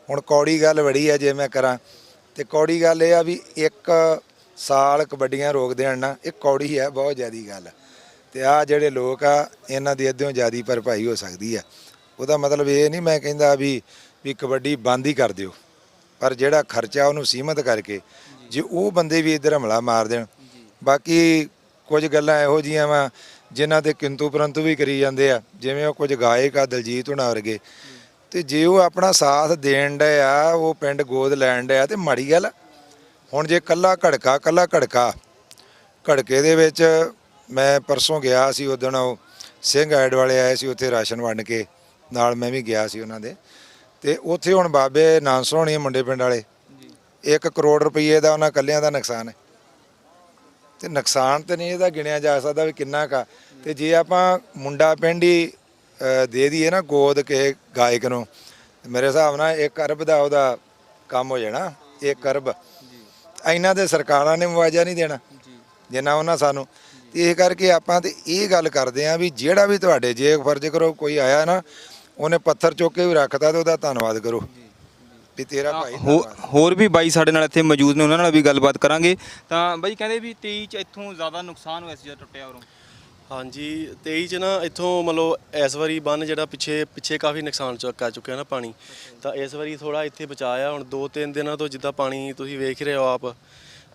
ਹੁਣ ਕੌੜੀ ਗੱਲ ਬੜੀ ਆ ਜੇ ਮੈਂ ਕਰਾਂ, ਤੇ ਕੌੜੀ ਗੱਲ ਇਹ ਆ ਵੀ ਇੱਕ ਸਾਲ ਕਬੱਡੀਆਂ ਰੋਕ ਦੇਣ ਨਾ, ਇਹ ਕੌੜੀ ਹੈ ਬਹੁਤ ਜ਼ਿਆਦੀ ਗੱਲ। ਤੇ ਆ ਜਿਹੜੇ ਲੋਕ ਆ, ਇਹਨਾਂ ਦੀ ਅੱਧਿਓਂ ਜ਼ਿਆਦੀ ਭਰਪਾਈ ਹੋ ਸਕਦੀ ਆ। ਉਹਦਾ ਮਤਲਬ ਇਹ ਨਹੀਂ ਮੈਂ ਕਹਿੰਦਾ ਵੀ ਵੀ ਕਬੱਡੀ ਬੰਦ ਹੀ ਕਰ ਦਿਓ। ਪਰ ਜਿਹੜਾ ਖਰਚਾ ਉਹਨੂੰ ਸੀਮਤ ਕਰਕੇ, ਜੇ ਉਹ ਬੰਦੇ ਵੀ ਇੱਧਰ ਹਮਲਾ ਮਾਰ ਦੇਣ, ਬਾਕੀ ਕੁਝ ਗੱਲਾਂ ਇਹੋ ਜੀਆਂ ਵਾ, ਜਿਨ੍ਹਾਂ ਦੇ ਕਿੰਤੂ ਪਰੰਤੂ ਵੀ ਕਰੀ ਜਾਂਦੇ ਆ। ਜਿਵੇਂ ਉਹ ਕੁਝ ਗਾਇਕ ਆ, ਦਲਜੀਤ ਹੁਣਾ ਵਰਗੇ ਤੇ ਜੇ ਉਹ ਆਪਣਾ ਸਾਥ ਦੇਣ ਡਏ ਆ, ਉਹ ਪਿੰਡ ਗੋਦ ਲੈਣ ਡਏ ਆ, ਤੇ ਮਾੜੀ ਗੱਲ ਹੁਣ ਜੇ ਕੱਲਾ ਘੜਕਾ ਕੱਲਾ ਘੜਕਾ। ਘੜਕੇ ਦੇ ਵਿੱਚ ਮੈਂ ਪਰਸੋਂ ਗਿਆ ਸੀ ਉਦੋਂ ਉਹ ਸਿੰਘ ਐਡ ਵਾਲੇ ਆਏ ਸੀ ਉੱਥੇ ਰਾਸ਼ਨ ਵੰਡ ਕੇ। ਨਾਲ ਮੈਂ ਵੀ ਗਿਆ ਸੀ ਉਹਨਾਂ ਦੇ। ਤੇ ਉੱਥੇ ਹੁਣ ਬਾਬੇ ਨਾਨਸੋਹਣੀ ਮੁੰਡੇ ਪਿੰਡ ਵਾਲੇ। 1 ਕਰੋੜ ਰੁਪਏ ਦਾ ਉਹਨਾਂ ਕੱਲਿਆਂ ਦਾ ਨੁਕਸਾਨ ਹੈ। ਤੇ ਨੁਕਸਾਨ ਤੇ ਨਹੀਂ ਇਹਦਾ ਗਿਣਿਆ ਜਾ ਸਕਦਾ ਵੀ ਕਿੰਨਾ ਕਾ ਤੇ ਜੇ ਆਪਾਂ ਮੁੰਡਾ ਪਿੰਡ ਹੀ ਦੇ ਦਈਏ ਨਾ ਗੋਦ ਕੇ ਗਾਇਕ ਨੂੰ ਮੇਰੇ ਹਿਸਾਬ ਨਾਲ 1 ਅਰਬ ਦਾ ਉਹਦਾ ਕੰਮ ਹੋ ਜਾਣਾ 1 ਅਰਬ। ਇਹਨਾਂ ਦੇ ਸਰਕਾਰਾਂ ਨੇ ਮੁਆਵਜ਼ਾ ਨਹੀਂ ਦੇਣਾ ਜਿੰਨਾ ਉਹਨਾਂ ਸਾਨੂੰ। ਤੇ ਇਹ ਕਰਕੇ ਆਪਾਂ ਤੇ ਇਹ ਗੱਲ ਕਰਦੇ ਆਂ ਵੀ ਜਿਹੜਾ ਵੀ ਤੁਹਾਡੇ ਜੇ ਫਰਜ਼ ਕਰੋ ਕੋਈ ਆਇਆ ਨਾ ਉਹਨੇ ਪੱਥਰ ਚੁੱਕ ਕੇ ਵੀ ਰੱਖਤਾ ਤੇ ਉਹਦਾ ਧੰਨਵਾਦ ਕਰੋ। ਵੀ ਤੇਰਾ ਭਾਈ। ਹੋਰ ਵੀ ਬਾਈ ਸਾਡੇ ਨਾਲ ਇੱਥੇ ਮੌਜੂਦ ਨੇ ਉਹਨਾਂ ਨਾਲ ਵੀ ਗੱਲਬਾਤ ਕਰਾਂਗੇ। ਤਾਂ ਬਾਈ ਕਹਿੰਦੇ ਵੀ 23 ਚ ਇੱਥੋਂ ਜ਼ਿਆਦਾ ਨੁਕਸਾਨ ਹੋਇਆ ਸੀ ਜਦ ਟੁੱਟਿਆ ਉਰੋਂ। ਹਾਂਜੀ 23 ਚ ਨਾ ਇੱਥੋਂ ਮਤਲਬ ਇਸ ਵਾਰੀ ਬੰਨ ਜਿਹੜਾ ਪਿੱਛੇ ਪਿੱਛੇ ਕਾਫੀ ਨੁਕਸਾਨ ਚ ਕਰ ਚੁੱਕਿਆ ਨਾ ਪਾਣੀ। ਤਾਂ ਇਸ ਵਾਰੀ ਥੋੜਾ ਇੱਥੇ ਬਚਾਇਆ ਹੁਣ 2-3 ਦਿਨਾਂ ਤੋਂ ਜਿੱਦਾਂ ਪਾਣੀ ਤੁਸੀਂ ਵੇਖ ਰਹੇ ਹੋ ਆਪ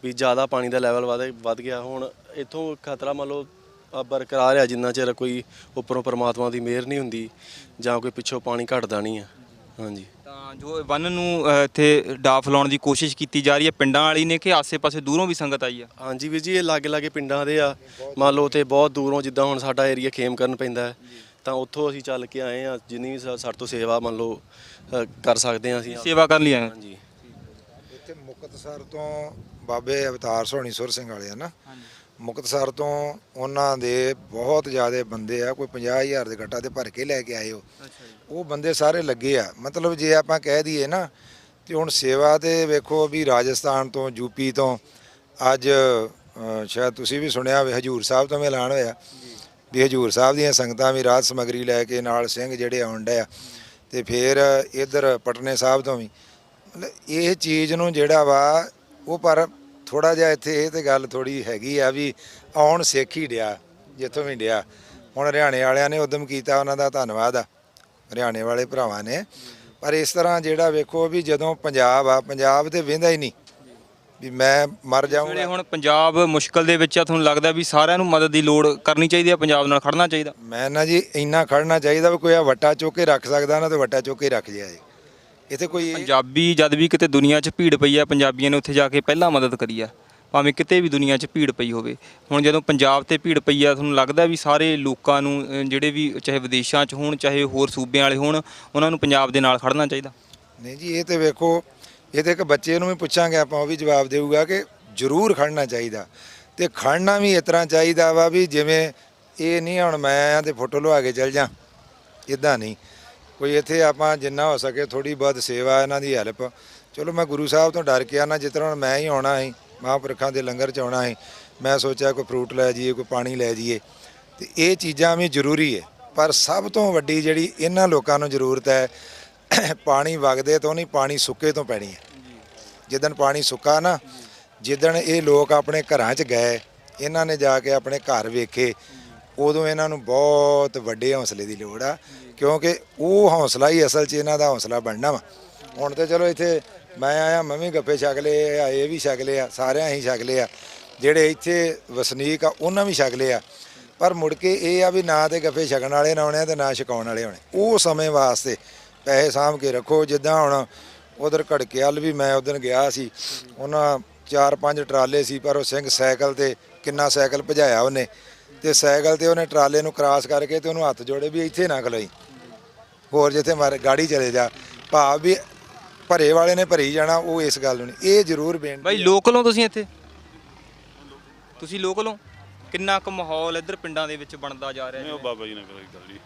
ਵੀ ਜ਼ਿਆਦਾ ਪਾਣੀ ਦਾ ਲੈਵਲ ਵਧ, ਵੱਧ ਗਿਆ। ਹੁਣ ਇੱਥੋਂ ਖਤਰਾ ਮੰਨ ਲਓ ਆ ਬਰਕਰਾਰ ਆ ਜਿੰਨਾ ਚਿਰ ਕੋਈ ਉੱਪਰੋਂ ਪਰਮਾਤਮਾ ਦੀ ਮਿਹਰ ਨਹੀਂ ਹੁੰਦੀ ਜਾਂ ਕੋਈ ਪਿੱਛੋਂ ਪਾਣੀ ਘਟਦਾ ਨਹੀਂ ਆ। ਹਾਂਜੀ। ਤਾਂ ਜੋ ਬੰਨ ਨੂੰ ਅ, ਇੱਥੇ ਡਾਫ ਲਾਉਣ ਦੀ ਕੋਸ਼ਿਸ਼ ਕੀਤੀ ਜਾ ਰਹੀ ਹੈ ਪਿੰਡਾਂ ਵਾਲੀ ਨੇ ਕਿ ਆਸੇ-ਪਾਸੇ ਦੂਰੋਂ ਵੀ ਸੰਗਤ ਆਈ ਆ? ਹਾਂਜੀ ਵੀਰ ਜੀ ਇਹ ਲਾਗੇ ਲਾਗੇ ਪਿੰਡਾਂ ਦੇ ਆ। ਮੰਨ ਲਓ ਤੇ ਬਹੁਤ ਦੂਰੋਂ ਜਿੱਦਾਂ ਹੁਣ ਸਾਡਾ ਏਰੀਆ ਖੇਮ ਕਰਨ ਪੈਂਦਾ ਹੈ ਤਾਂ ਉੱਥੋਂ ਅਸੀਂ ਚੱਲ ਕੇ ਆਏ ਆ ਜਿੰਨੀ ਵੀ ਸਾ- ਸਾਡੇ ਤੋਂ ਸੇਵਾ ਮੰਨ ਲਓ ਅ, ਕਰ ਸਕਦੇ ਆ ਅਸੀਂ। ਸੇਵਾ ਕਰਨ ਲਈ ਆਏ ਹੋ। ਹਾਂਜੀ। ਇੱਥੇ ਮੁਕਤਸਰ ਤੋਂ ਬਾਬੇ ਅਵਤਾਰ ਸੋਹਣੀ ਸੁਰ ਸਿੰਘ ਵਾਲੇ ਆ ਨਾ। ਮੁਕਤਸਰ ਤੋਂ ਉਹਨਾਂ ਦੇ ਬਹੁਤ ਜ਼ਿਆਦੇ ਬੰਦੇ ਆ ਕੋਈ 50000 ਦੇ ਗੱਟਾ ਤੇ ਭਰ ਕੇ ਲੈ ਕੇ ਆਏ ਹੋ। ਉਹ ਬੰਦੇ ਸਾਰੇ ਲੱਗੇ ਆ। ਮਤਲਬ ਜੇ ਆਪਾਂ ਕਹਿ ਦਈਏ ਨਾ ਤੇ ਹੁਣ ਸੇਵਾ ਤੇ ਵੇਖੋ ਵੀ ਰਾਜਸਥਾਨ ਤੋਂ ਯੂਪੀ ਤੋਂ ਅੱਜ ਸ਼ਾਇਦ ਤੁਸੀਂ ਵੀ ਸੁਣਿਆ ਵੀ ਹਜੂਰ ਸਾਹਿਬ ਤੋਂ ਵੀ ਐਲਾਨ ਹੋਇਆ ਵੀ ਹਜੂਰ ਸਾਹਿਬ ਦੀਆਂ ਸੰਗਤਾਂ ਵੀ ਰਾਜ ਸਮਗਰੀ ਲੈ ਕੇ ਨਾਲ ਸਿੰਘ ਜਿਹੜੇ ਆਉਣ ਆ। ਤੇ ਫਿਰ ਇਧਰ ਪਟਨੇ ਸਾਹਿਬ ਤੋਂ ਵੀ। ਮਤਲਬ ਇਹ ਚੀਜ਼ ਨੂੰ ਜਿਹੜਾ ਵਾ ਉਹ ਪਰ ਥੋੜਾ ਜਿਹਾ ਇੱਥੇ ਇਹ ਤੇ ਗੱਲ ਥੋੜੀ ਹੈਗੀ ਆ ਵੀ ਆਉਣ ਸਿੱਖ ਹੀ ਡਿਆ ਜਿੱਥੋਂ ਵੀ ਡਿਆ। ਹੁਣ ਹਰਿਆਣੇ ਵਾਲਿਆਂ ਨੇ ਉਦਮ ਕੀਤਾ ਉਹਨਾਂ ਦਾ ਧੰਨਵਾਦ ਆ। ਹਰਿਆਣੇ ਵਾਲੇ ਭਰਾਵਾਂ ਨੇ। ਪਰ ਇਸ ਤਰ੍ਹਾਂ ਜਿਹੜਾ ਵੇਖੋ ਵੀ ਜਦੋਂ ਪੰਜਾਬ ਆ ਪੰਜਾਬ ਤੇ ਵਹਿੰਦਾ ਹੀ ਨਹੀਂ। ਵੀ ਮੈਂ ਮਰ ਜਾਊਂਗਾ। ਹੁਣ ਪੰਜਾਬ ਮੁਸ਼ਕਲ ਦੇ ਵਿੱਚ ਆ ਤੁਹਾਨੂੰ ਲੱਗਦਾ ਵੀ ਸਾਰਿਆਂ ਨੂੰ ਮਦਦ ਦੀ ਲੋੜ ਕਰਨੀ ਚਾਹੀਦੀ ਹੈ ਪੰਜਾਬ ਨਾਲ ਖੜਨਾ ਚਾਹੀਦਾ? ਮੈਂ ਨਾ ਜੀ ਇੰਨਾ ਖੜਨਾ ਚਾਹੀਦਾ ਵੀ ਕੋਈ ਆ ਵੱਟਾ ਚੁੱਕ ਕੇ ਰੱਖ ਸਕਦਾ ਨਾ ਤੇ ਵੱਟਾ ਚੁੱਕ ਕੇ ਰੱਖ ਜਿਆ ਜੀ ਇੱਥੇ ਕੋਈ ਪੰਜਾਬੀ ਜਦ ਵੀ ਕਿਤੇ ਦੁਨੀਆ 'ਚ ਭੀੜ ਪਈ ਆ ਪੰਜਾਬੀਆਂ ਨੇ ਉੱਥੇ ਜਾ ਕੇ ਪਹਿਲਾਂ ਮਦਦ ਕਰੀ ਆ। ਭਾਵੇਂ ਕਿਤੇ ਵੀ ਦੁਨੀਆ 'ਚ ਭੀੜ ਪਈ ਹੋਵੇ। ਹੁਣ ਜਦੋਂ ਪੰਜਾਬ ਤੇ ਭੀੜ ਪਈ ਆ ਤੁਹਾਨੂੰ ਲੱਗਦਾ ਵੀ ਸਾਰੇ ਲੋਕਾਂ ਨੂੰ ਅ, ਜਿਹੜੇ ਵੀ ਚਾਹੇ ਵਿਦੇਸ਼ਾਂ 'ਚ ਹੋਣ ਚਾਹੇ ਹੋਰ ਸੂਬਿਆਂ ਵਾਲੇ ਹੋਣ ਉਹਨਾਂ ਨੂੰ ਪੰਜਾਬ ਦੇ ਨਾਲ ਖੜਨਾ ਚਾਹੀਦਾ? ਨਹੀਂ ਜੀ ਇਹ ਤੇ ਵੇਖੋ ਇਹ ਤੇ ਇੱਕ ਬੱਚੇ ਨੂੰ ਵੀ ਪੁੱਛਾਂਗੇ ਆਪਾਂ ਉਹ ਵੀ ਜਵਾਬ ਦੇਊਗਾ ਕਿ ਜ਼ਰੂਰ ਖੜਨਾ ਚਾਹੀਦਾ। ਤੇ ਖੜਨਾ ਵੀ ਇਸ ਤਰ੍ਹਾਂ ਚਾਹੀਦਾ ਵਾ ਵੀ ਜਿਵੇਂ ਇਹ ਨਹੀਂ ਹੁਣ ਮੈਂ ਆਇਆ ਤੇ ਫੋਟੋ ਲਵਾ ਕੇ ਚੱਲ ਜਾ ਇਦਾਂ ਨਹੀਂ। ਕੋਈ ਇੱਥੇ ਆਪਾਂ ਜਿੰਨਾ ਹੋ ਸਕੇ ਥੋੜੀ ਬਹੁਤ ਸੇਵਾ ਇਹਨਾਂ ਦੀ ਹੈਲਪ ਚਲੋ ਮੈਂ ਗੁਰੂ ਸਾਹਿਬ ਤੋਂ ਡਰ ਕੇ ਆਣਾ ਜਿਸ ਤਰ੍ਹਾਂ ਮੈਂ ਹੀ ਆਉਣਾ ਸੀ, ਮਹਾਂਪੁਰਖਾਂ ਦੇ ਲੰਗਰ ਚ ਆਉਣਾ ਸੀ, ਮੈਂ ਸੋਚਿਆ ਕੋਈ ਫਰੂਟ ਲੈ ਜਾਈਏ, ਕੋਈ ਪਾਣੀ ਲੈ ਜਾਈਏ। ਤੇ ਇਹ ਚੀਜ਼ਾਂ ਵੀ ਜ਼ਰੂਰੀ ਹੈ ਪਰ ਸਭ ਤੋਂ ਵੱਡੀ ਜਿਹੜੀ ਇਹਨਾਂ ਲੋਕਾਂ ਨੂੰ ਜ਼ਰੂਰਤ ਹੈ, ਪਾਣੀ ਵਗਦੇ ਤੋਂ ਨਹੀਂ, ਪਾਣੀ ਸੁੱਕੇ ਤੋਂ ਪੈਣੀ ਹੈ। ਜਿੱਦਣ ਪਾਣੀ ਸੁੱਕਾ ਨਾ, ਜਿੱਦਣ ਇਹ ਲੋਕ ਆਪਣੇ ਘਰਾਂ 'ਚ ਗਏ, ਇਹਨਾਂ ਨੇ ਜਾ ਕੇ ਆਪਣੇ ਘਰ ਵੇਖੇ ਉਦੋਂ ਇਹਨਾਂ ਨੂੰ ਬਹੁਤ ਵੱਡੇ ਹੌਸਲੇ ਦੀ ਲੋੜ ਆ, ਕਿਉਂਕਿ ਉਹ ਹੌਸਲਾ ਹੀ ਅਸਲ 'ਚ ਇਹਨਾਂ ਦਾ ਹੌਸਲਾ ਬਣਨਾ ਵਾ। ਹੁਣ ਤੇ ਚਲੋ ਇੱਥੇ ਮੈਂ ਆਇਆ, ਮੈਂ ਵੀ ਗੱਪੇ ਛਕ ਲਏ, ਆ, ਇਹ ਵੀ ਛਕ ਲਏ ਆ, ਸਾਰਿਆਂ ਹੀ ਛਕ ਲਏ ਆ। ਜਿਹੜੇ ਇੱਥੇ ਵਸਨੀਕ ਆ, ਉਹਨਾਂ ਵੀ ਛਕ ਲਏ ਆ। ਪਰ ਮੁੜ ਕੇ ਇਹ ਆ ਵੀ ਨਾ ਤੇ ਗੱਫੇ ਛਕਣ ਵਾਲੇ ਨਾ ਆਉਣੇ ਆ ਤੇ ਨਾ ਛਕਾਉਣ ਵਾਲੇ ਹੋਣੇ ਉਹ ਸਮੇਂ ਵਾਸਤੇ ਪੈਸੇ ਸਾਂਭ ਕੇ ਰੱਖੋ, ਜਿੱਦਾਂ ਹੁਣ ਉਧਰ ਘੜਕਿਆਲ ਵੀ ਮੈਂ ਉਦੋਂ ਗਿਆ ਸੀ, ਉਹਨਾਂ ਚਾਰ ਪੰਜ ਟਰਾਲੇ ਸੀ, ਪਰ ਉਹ ਸਿੰਘ ਸਾਈਕਲ ਤੇ ਕਿੰਨਾ ਸਾਈਕਲ ਭਜਾਇਆ ਉਹਨੇ। ਤੇ ਸਾਈਕਲ ਤੇ ਉਹਨੇ ਟਰਾਲੇ ਨੂੰ ਕ੍ਰਾਸ ਕਰਕੇ ਤੇ ਉਹਨੂੰ ਹੱਥ ਜੋੜੇ ਵੀ ਇੱਥੇ ਨਾ ਖਲੋਈ। ਹੋਰ ਜਿੱਥੇ ਮਾਰੇ ਗਾੜੀ ਚਲੇ ਜਾ। ਭਾਵ ਵੀ ਭਰੇ ਵਾਲੇ ਨੇ ਭਰੀ ਜਾਣਾ ਉਹ ਇਸ ਗੱਲ ਨੂੰ ਇਹ ਜ਼ਰੂਰ ਬੇਨਤੀ ਬਾਈ ਲੋਕਲ ਹੋ ਤੁਸੀਂ ਇੱਥੇ? ਤੁਸੀਂ ਲੋਕਲ ਹੋ? ਕਿੰਨਾ ਕੁ ਮਾਹੌਲ ਇੱਧਰ ਪਿੰਡਾਂ ਦੇ ਵਿੱਚ ਬਣਦਾ ਜਾ ਰਿਹਾ ਨਹੀਂ ਉਹ ਬਾਬਾ ਜੀ ਨਾਲ ਕਰਾਈ ਗੱਲ ਜੀ।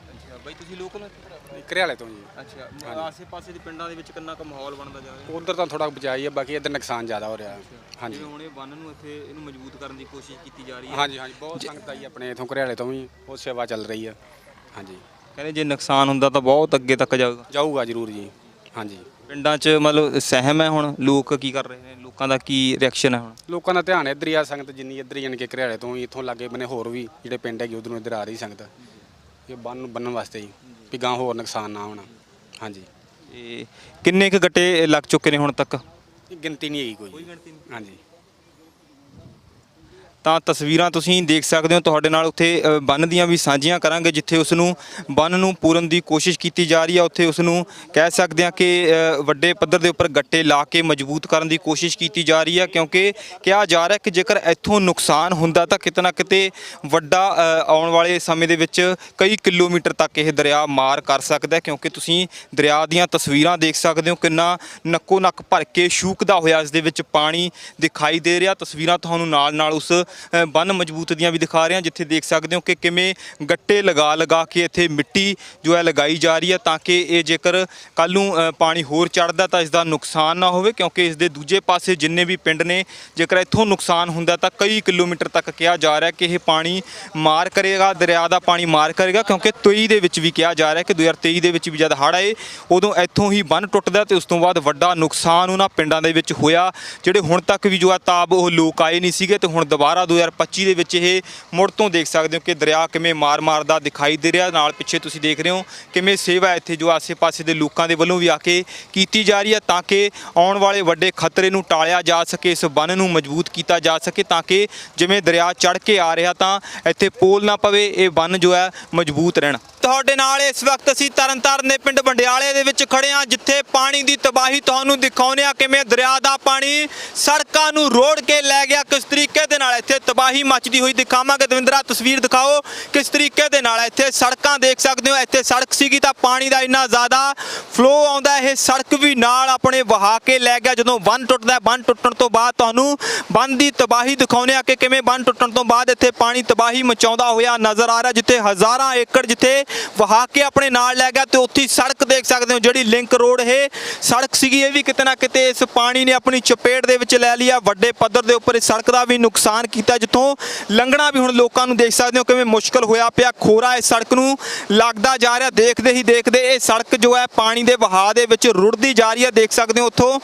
ਬਾਈ ਤੁਸੀਂ ਲੋਕਲ ਹੋ ਇੱਥੇ? ਘਰਿਆਲੇ ਤੋਂ ਜੀ। ਅੱਛਾ ਆਸੇ-ਪਾਸੇ ਦੇ ਪਿੰਡਾਂ ਦੇ ਵਿੱਚ ਕਿੰਨਾ ਕੁ ਮਾਹੌਲ ਬਣਦਾ ਜਾ ਰਿਹਾ? ਉਧਰ ਤਾਂ ਥੋੜਾ ਬਚਾਈ ਹੈ ਬਾਕੀ ਇੱਧਰ ਨੁਕਸਾਨ ਜ਼ਿਆਦਾ ਹੋ ਰਿਹਾ। ਹਾਂਜੀ ਜਿਵੇਂ ਹੁਣ ਇਹ ਬੰਨ ਨੂੰ ਇੱਥੇ ਇਹਨੂੰ ਮਜ਼ਬੂਤ ਕਰਨ ਦੀ ਕੋਸ਼ਿਸ਼ ਕੀਤੀ ਜਾ ਰਹੀ ਹੈ। ਹਾਂਜੀ ਹਾਂਜੀ ਬਹੁਤ ਸੰਗਤ ਆਈ ਆਪਣੇ ਇਥੋਂ ਘਰਿਆਲੇ ਤੋਂ ਵੀ ਉਹ ਸੇਵਾ ਚੱਲ ਰਹੀ ਹੈ ਹਾਂਜੀ। ਕਹਿੰਦੇ ਜੇ ਨੁਕਸਾਨ ਹੁੰਦਾ ਤਾਂ ਬਹੁਤ ਅੱਗੇ ਤੱਕ ਜਾਊਗਾ। ਜਾਊਗਾ ਜ਼ਰੂਰ ਜੀ ਹਾਂਜੀ। ਪਿੰਡਾਂ 'ਚ ਮਤਲਬ ਸਹਿਮ ਹੈ ਹੁਣ ਲੋਕ ਕੀ ਕਰ ਰਹੇ ਨੇ? ਲੋਕਾਂ ਦਾ ਕੀ ਰਿਐਕਸ਼ਨ ਹੈ ਹੁਣ? ਲੋਕਾਂ ਦਾ ਧਿਆਨ ਇੱਧਰ ਹੀ ਆ ਸੰਗਤ ਜਿੰਨੀ ਇੱਧਰ ਹੀ ਜਾਣੀ ਕਿ ਘਰਿਆਲੇ ਤੋਂ ਹੀ ਇੱਥੋਂ ਲਾਗੇ ਬਨੇ ਹੋਰ ਵੀ ਜਿਹੜੇ ਪਿੰਡ ਹੈਗੇ ਉਧਰੋਂ ਇੱਧਰ ਆ ਰਹੀ ਸੰਗਤ। ਇਹ ਬੰਨ ਨੂੰ ਬੰਨਣ ਵਾਸਤੇ ਹੀ ਵੀ ਗਾਂ ਹੋਰ ਨੁਕਸਾਨ ਨਾ ਹੋਣਾ। ਹਾਂਜੀ। ਤੇ ਕਿੰਨੇ ਕੁ ਗੱਟੇ ਲੱਗ ਚੁੱਕੇ ਨੇ ਹੁਣ ਤੱਕ? ਇਹ ਗਿਣਤੀ ਨਹੀਂ ਹੈਗੀ ਕੋਈ। ਹਾਂਜੀ। ਤਾਂ ਤਸਵੀਰਾਂ ਤੁਸੀਂ ਦੇਖ ਸਕਦੇ ਹੋ ਤੁਹਾਡੇ ਨਾਲ ਉੱਥੇ ਅ, ਬੰਨ ਦੀਆਂ ਵੀ ਸਾਂਝੀਆਂ ਕਰਾਂਗੇ ਜਿੱਥੇ ਉਸ ਨੂੰ ਬੰਨ ਨੂੰ ਪੂਰਨ ਦੀ ਕੋਸ਼ਿਸ਼ ਕੀਤੀ ਜਾ ਰਹੀ ਹੈ ਉੱਥੇ ਉਸ ਨੂੰ ਕਹਿ ਸਕਦੇ ਹਾਂ ਕਿ ਵੱਡੇ ਪੱਧਰ ਦੇ ਉੱਪਰ ਗੱਟੇ ਲਾ ਕੇ ਮਜ਼ਬੂਤ ਕਰਨ ਦੀ ਕੋਸ਼ਿਸ਼ ਕੀਤੀ ਜਾ ਰਹੀ ਹੈ ਕਿਉਂਕਿ ਕਿਹਾ ਜਾ ਰਿਹਾ ਕਿ ਜੇਕਰ ਇੱਥੋਂ ਨੁਕਸਾਨ ਹੁੰਦਾ ਤਾਂ ਕਿਤੇ ਨਾ ਕਿਤੇ ਵੱਡਾ ਆਉਣ ਵਾਲੇ ਸਮੇਂ ਦੇ ਵਿੱਚ ਕਈ ਕਿਲੋਮੀਟਰ ਤੱਕ ਇਹ ਦਰਿਆ ਮਾਰ ਕਰ ਸਕਦਾ ਕਿਉਂਕਿ ਤੁਸੀਂ ਦਰਿਆ ਦੀਆਂ ਤਸਵੀਰਾਂ ਦੇਖ ਸਕਦੇ ਹੋ ਕਿੰਨਾ ਨੱਕੋ ਨੱਕ ਭਰ ਕੇ ਸ਼ੂਕਦਾ ਹੋਇਆ ਇਸ ਦੇ ਵਿੱਚ ਪਾਣੀ ਦਿਖਾਈ ਦੇ ਰਿਹਾ। ਤਸਵੀਰਾਂ ਤੁਹਾਨੂੰ ਨਾਲ ਨਾਲ ਉਸ ਬੰਨ ਮਜ਼ਬੂਤ ਦੀਆਂ ਵੀ ਦਿਖਾ ਰਹੇ ਹਾਂ, ਜਿੱਥੇ ਦੇਖ ਸਕਦੇ ਹੋ ਕਿ ਕਿਵੇਂ ਗੱਟੇ ਲਗਾ ਲਗਾ ਕੇ ਇੱਥੇ ਮਿੱਟੀ ਜੋ ਹੈ ਲਗਾਈ ਜਾ ਰਹੀ ਹੈ ਤਾਂ ਕਿ ਇਹ ਜੇਕਰ ਕੱਲ ਨੂੰ ਪਾਣੀ ਹੋਰ ਚੜਦਾ ਤਾਂ ਇਸ ਦਾ ਨੁਕਸਾਨ ਨਾ ਹੋਵੇ, ਕਿਉਂਕਿ ਇਸ ਦੇ ਦੂਜੇ ਪਾਸੇ ਜਿੰਨੇ ਵੀ ਪਿੰਡ ਨੇ, ਜੇਕਰ ਇੱਥੋਂ ਨੁਕਸਾਨ ਹੁੰਦਾ ਤਾਂ ਕਈ ਕਿਲੋਮੀਟਰ ਤੱਕ ਕਿਹਾ ਜਾ ਰਿਹਾ ਕਿ ਇਹ ਪਾਣੀ ਮਾਰ ਕਰੇਗਾ, ਦਰਿਆ ਦਾ ਪਾਣੀ ਮਾਰ ਕਰੇਗਾ, ਕਿਉਂਕਿ 23 ਦੇ ਵਿੱਚ ਵੀ ਕਿਹਾ ਜਾ ਰਿਹਾ ਕਿ 2023 ਦੇ ਵਿੱਚ ਵੀ ਜਦ ਹੜ੍ਹ ਆਏ, ਉਦੋਂ ਇੱਥੋਂ ਹੀ ਬੰਨ ਟੁੱਟਦਾ ਤੇ ਉਸ ਤੋਂ ਬਾਅਦ ਵੱਡਾ ਨੁਕਸਾਨ ਉਹਨਾਂ ਪਿੰਡਾਂ ਦੇ ਵਿੱਚ ਹੋਇਆ, ਜਿਹੜੇ ਹੁਣ ਤੱਕ ਵੀ ਜੋ ਆ ਤਾਬ ਉਹ ਲੋਕ ਆਏ ਨਹੀਂ ਸੀਗੇ ਤੇ ਹੁਣ ਦੁਬਾਰਾ 2025 ਦੇ ਵਿੱਚ ਇਹ ਮੁੜ ਤੋਂ ਦੇਖ ਸਕਦੇ ਹੋ ਕਿ ਦਰਿਆ ਕਿਵੇਂ ਮਾਰ ਮਾਰਦਾ ਦਿਖਾਈ ਦੇ ਰਿਹਾ। ਨਾਲ ਪਿੱਛੇ ਤੁਸੀਂ ਦੇਖ ਰਹੇ ਹੋ ਕਿਵੇਂ ਸੇਵਾ ਇੱਥੇ ਜੋ ਆਸੇ-ਪਾਸੇ ਦੇ ਲੋਕਾਂ ਦੇ ਵੱਲੋਂ ਵੀ ਆ ਕੇ ਕੀਤੀ ਜਾ ਰਹੀ ਹੈ ਤਾਂ ਕਿ ਆਉਣ ਵਾਲੇ ਵੱਡੇ ਖਤਰੇ ਨੂੰ ਟਾਲਿਆ ਜਾ ਸਕੇ, ਇਸ ਬੰਨ ਨੂੰ ਮਜ਼ਬੂਤ ਕੀਤਾ ਜਾ ਸਕੇ ਤਾਂ ਕਿ ਜਿਵੇਂ ਦਰਿਆ ਚੜ ਕੇ ਆ ਰਿਹਾ ਤਾਂ ਇੱਥੇ ਪੋਲ ਨਾ ਪਵੇ, ਇਹ ਬੰਨ ਜੋ ਹੈ ਮਜ਼ਬੂਤ ਰਹਿਣ। ਤੁਹਾਡੇ ਨਾਲ ਇਸ ਵਕਤ ਅਸੀਂ ਤਰਨਤਾਰਨ ਦੇ ਪਿੰਡ ਬੰਡਿਆਲੇ ਦੇ ਵਿੱਚ ਖੜੇ ਹਾਂ, ਜਿੱਥੇ ਪਾਣੀ ਦੀ ਤਬਾਹੀ ਤੁਹਾਨੂੰ ਦਿਖਾਉਂਦੇ ਆ ਕਿਵੇਂ ਦਰਿਆ ਦਾ ਪਾਣੀ ਸੜਕਾਂ ਨੂੰ ਰੋੜ ਕੇ ਲੈ ਗਿਆ। ਕਿਸ ਤਰੀਕੇ ਦੇ ਨਾਲ ਇੱਥੇ ਤਬਾਹੀ ਮੱਚਦੀ ਹੋਈ ਦਿਖਾਵਾਂਗੇ। ਦਵਿੰਦਰਾ, ਤਸਵੀਰ ਦਿਖਾਓ ਕਿਸ ਤਰੀਕੇ ਦੇ ਨਾਲ ਇੱਥੇ ਸੜਕਾਂ ਦੇਖ ਸਕਦੇ ਹੋ। ਇੱਥੇ ਸੜਕ ਸੀਗੀ ਤਾਂ ਪਾਣੀ ਦਾ ਇੰਨਾ ਜ਼ਿਆਦਾ ਫਲੋ ਆਉਂਦਾ ਇਹ ਸੜਕ ਵੀ ਨਾਲ ਆਪਣੇ ਵਹਾ ਕੇ ਲੈ ਗਿਆ। ਜਦੋਂ ਬੰਨ ਟੁੱਟਦਾ, ਬੰਨ ਟੁੱਟਣ ਤੋਂ ਬਾਅਦ ਤੁਹਾਨੂੰ ਬੰਨ ਦੀ ਤਬਾਹੀ ਦਿਖਾਉਂਦੇ ਆ ਕਿ ਕਿਵੇਂ ਬੰਨ ਟੁੱਟਣ ਤੋਂ ਬਾਅਦ ਇੱਥੇ ਪਾਣੀ ਤਬਾਹੀ ਮਚਾਉਂਦਾ ਹੋਇਆ ਨਜ਼ਰ ਆ ਰਿਹਾ, ਜਿੱਥੇ ਹਜ਼ਾਰਾਂ ਏਕੜ ਜਿੱਥੇ ਵਹਾ ਕੇ ਆਪਣੇ ਨਾਲ ਲੈ ਗਿਆ ਤੇ ਉੱਥੇ ਸੜਕ ਦੇਖ ਸਕਦੇ ਹੋ ਜਿਹੜੀ ਲਿੰਕ ਰੋਡ ਇਹ ਸੜਕ ਸੀਗੀ ਇਹ ਵੀ ਕਿਤੇ ਨਾ ਕਿਤੇ ਇਸ ਪਾਣੀ ਨੇ ਆਪਣੀ ਚਪੇਟ ਦੇ ਵਿੱਚ ਲੈ ਲਿਆ। ਵੱਡੇ ਪੱਧਰ ਦੇ ਉੱਪਰ ਇਸ ਸੜਕ ਦਾ ਵੀ ਨੁਕਸਾਨ ਕੀਤਾ। ਜਿੱਥੋਂ ਲੰਘਣਾ ਵੀ ਹੁਣ ਲੋਕਾਂ ਨੂੰ ਦੇਖ ਸਕਦੇ ਹੋ ਕਿਵੇਂ ਮੁਸ਼ਕਲ ਹੋਇਆ ਪਿਆ। ਖੋਰਾ ਇਸ ਸੜਕ ਨੂੰ ਲੱਗਦਾ ਜਾ ਰਿਹਾ। ਦੇਖਦੇ ਹੀ ਦੇਖਦੇ ਇਹ ਸੜਕ ਜੋ ਹੈ ਪਾਣੀ ਦੇ ਵਹਾਅ ਦੇ ਵਿੱਚ ਰੁੜਦੀ ਜਾ ਰਹੀ ਹੈ। ਦੇਖ ਸਕਦੇ ਹੋ ਉੱਥੋਂ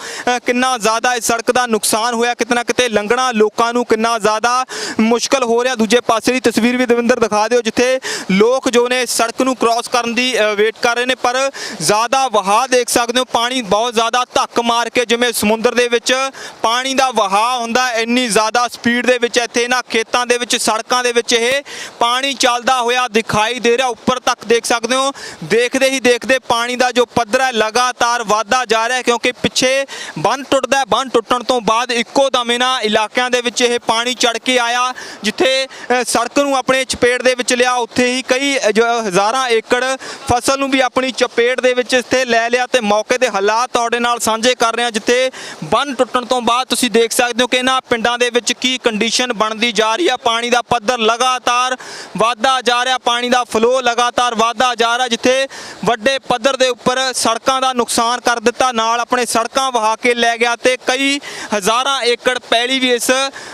ਕਿੰਨਾ ਜ਼ਿਆਦਾ ਇਸ ਸੜਕ ਦਾ ਨੁਕਸਾਨ ਹੋਇਆ। ਕਿਤੇ ਨਾ ਕਿਤੇ ਲੰਘਣਾ ਲੋਕਾਂ ਨੂੰ ਕਿੰਨਾ ਜ਼ਿਆਦਾ ਮੁਸ਼ਕਲ ਹੋ ਰਿਹਾ। ਦੂਜੇ ਪਾਸੇ ਦੀ ਤਸਵੀਰ ਵੀ ਦਵਿੰਦਰ ਦਿਖਾ ਦਿਓ, ਜਿੱਥੇ ਲੋਕ ਜੋ ਨੇ ਸੜਕ ਸੜਕ ਨੂੰ ਕ੍ਰਾਸ ਕਰਨ ਦੀ ਵੇਟ ਕਰ ਰਹੇ ਨੇ, ਪਰ ਜ਼ਿਆਦਾ ਵਹਾਅ ਦੇਖ ਸਕਦੇ ਹੋ, ਪਾਣੀ ਬਹੁਤ ਜ਼ਿਆਦਾ ਧੱਕ ਮਾਰ ਕੇ, ਜਿਵੇਂ ਸਮੁੰਦਰ ਦੇ ਵਿੱਚ ਪਾਣੀ ਦਾ ਵਹਾਅ ਹੁੰਦਾ, ਇੰਨੀ ਜ਼ਿਆਦਾ ਸਪੀਡ ਦੇ ਵਿੱਚ ਇੱਥੇ ਇਹਨਾਂ ਖੇਤਾਂ ਦੇ ਵਿੱਚ, ਸੜਕਾਂ ਦੇ ਵਿੱਚ ਇਹ ਪਾਣੀ ਚੱਲਦਾ ਹੋਇਆ ਦਿਖਾਈ ਦੇ ਰਿਹਾ, ਉੱਪਰ ਤੱਕ ਦੇਖ ਸਕਦੇ ਹੋ, ਦੇਖਦੇ ਹੀ ਦੇਖਦੇ ਪਾਣੀ ਦਾ ਜੋ ਪੱਧਰ ਹੈ ਲਗਾਤਾਰ ਵਧਦਾ ਜਾ ਰਿਹਾ, ਕਿਉਂਕਿ ਪਿੱਛੇ ਬੰਨ ਟੁੱਟਦਾ ਹੈ ਬੰਨ ਟੁੱਟਣ ਤੋਂ ਬਾਅਦ ਇੱਕੋ ਦਮ ਇਹਨਾਂ ਇਲਾਕਿਆਂ ਦੇ ਵਿੱਚ ਇਹ ਪਾਣੀ ਚੜ ਕੇ ਆਇਆ, ਜਿੱਥੇ ਸੜਕ ਨੂੰ ਆਪਣੇ ਚਪੇਟ ਦੇ ਵਿੱਚ ਲਿਆ, ਉੱਥੇ ਹੀ ਕਈ ਜੋ ਹਜ਼ਾਰਾਂ ਏਕੜ ਫਸਲ ਨੂੰ ਵੀ ਆਪਣੀ ਚਪੇਟ ਦੇ ਵਿੱਚ ਇੱਥੇ ਲੈ ਲਿਆ ਤੇ ਮੌਕੇ ਦੇ ਹਾਲਾਤ ਤੁਹਾਡੇ ਨਾਲ ਸਾਂਝੇ ਕਰ ਰਹੇ ਹਾਂ, ਜਿੱਥੇ ਬੰਨ ਟੁੱਟਣ ਤੋਂ ਬਾਅਦ ਤੁਸੀਂ ਦੇਖ ਸਕਦੇ ਹੋ ਕਿ ਇਹਨਾਂ ਪਿੰਡਾਂ ਦੇ ਵਿੱਚ ਕੀ ਕੰਡੀਸ਼ਨ ਬਣਦੀ ਜਾ ਰਹੀ ਹੈ ਪਾਣੀ ਦਾ ਪੱਧਰ ਲਗਾਤਾਰ ਵਧਦਾ ਜਾ ਰਿਹਾ, ਪਾਣੀ ਦਾ ਫਲੋ ਲਗਾਤਾਰ ਵਧਦਾ ਜਾ ਰਿਹਾ, ਜਿੱਥੇ ਵੱਡੇ ਪੱਧਰ ਦੇ ਉੱਪਰ ਸੜਕਾਂ ਦਾ ਨੁਕਸਾਨ ਕਰ ਦਿੱਤਾ। ਨਾਲ ਆਪਣੇ ਸੜਕਾਂ ਵਹਾ ਕੇ ਲੈ ਗਿਆ ਤੇ ਕਈ ਹਜ਼ਾਰਾਂ ਏਕੜ ਪੈਲੀ ਵੀ ਇਸ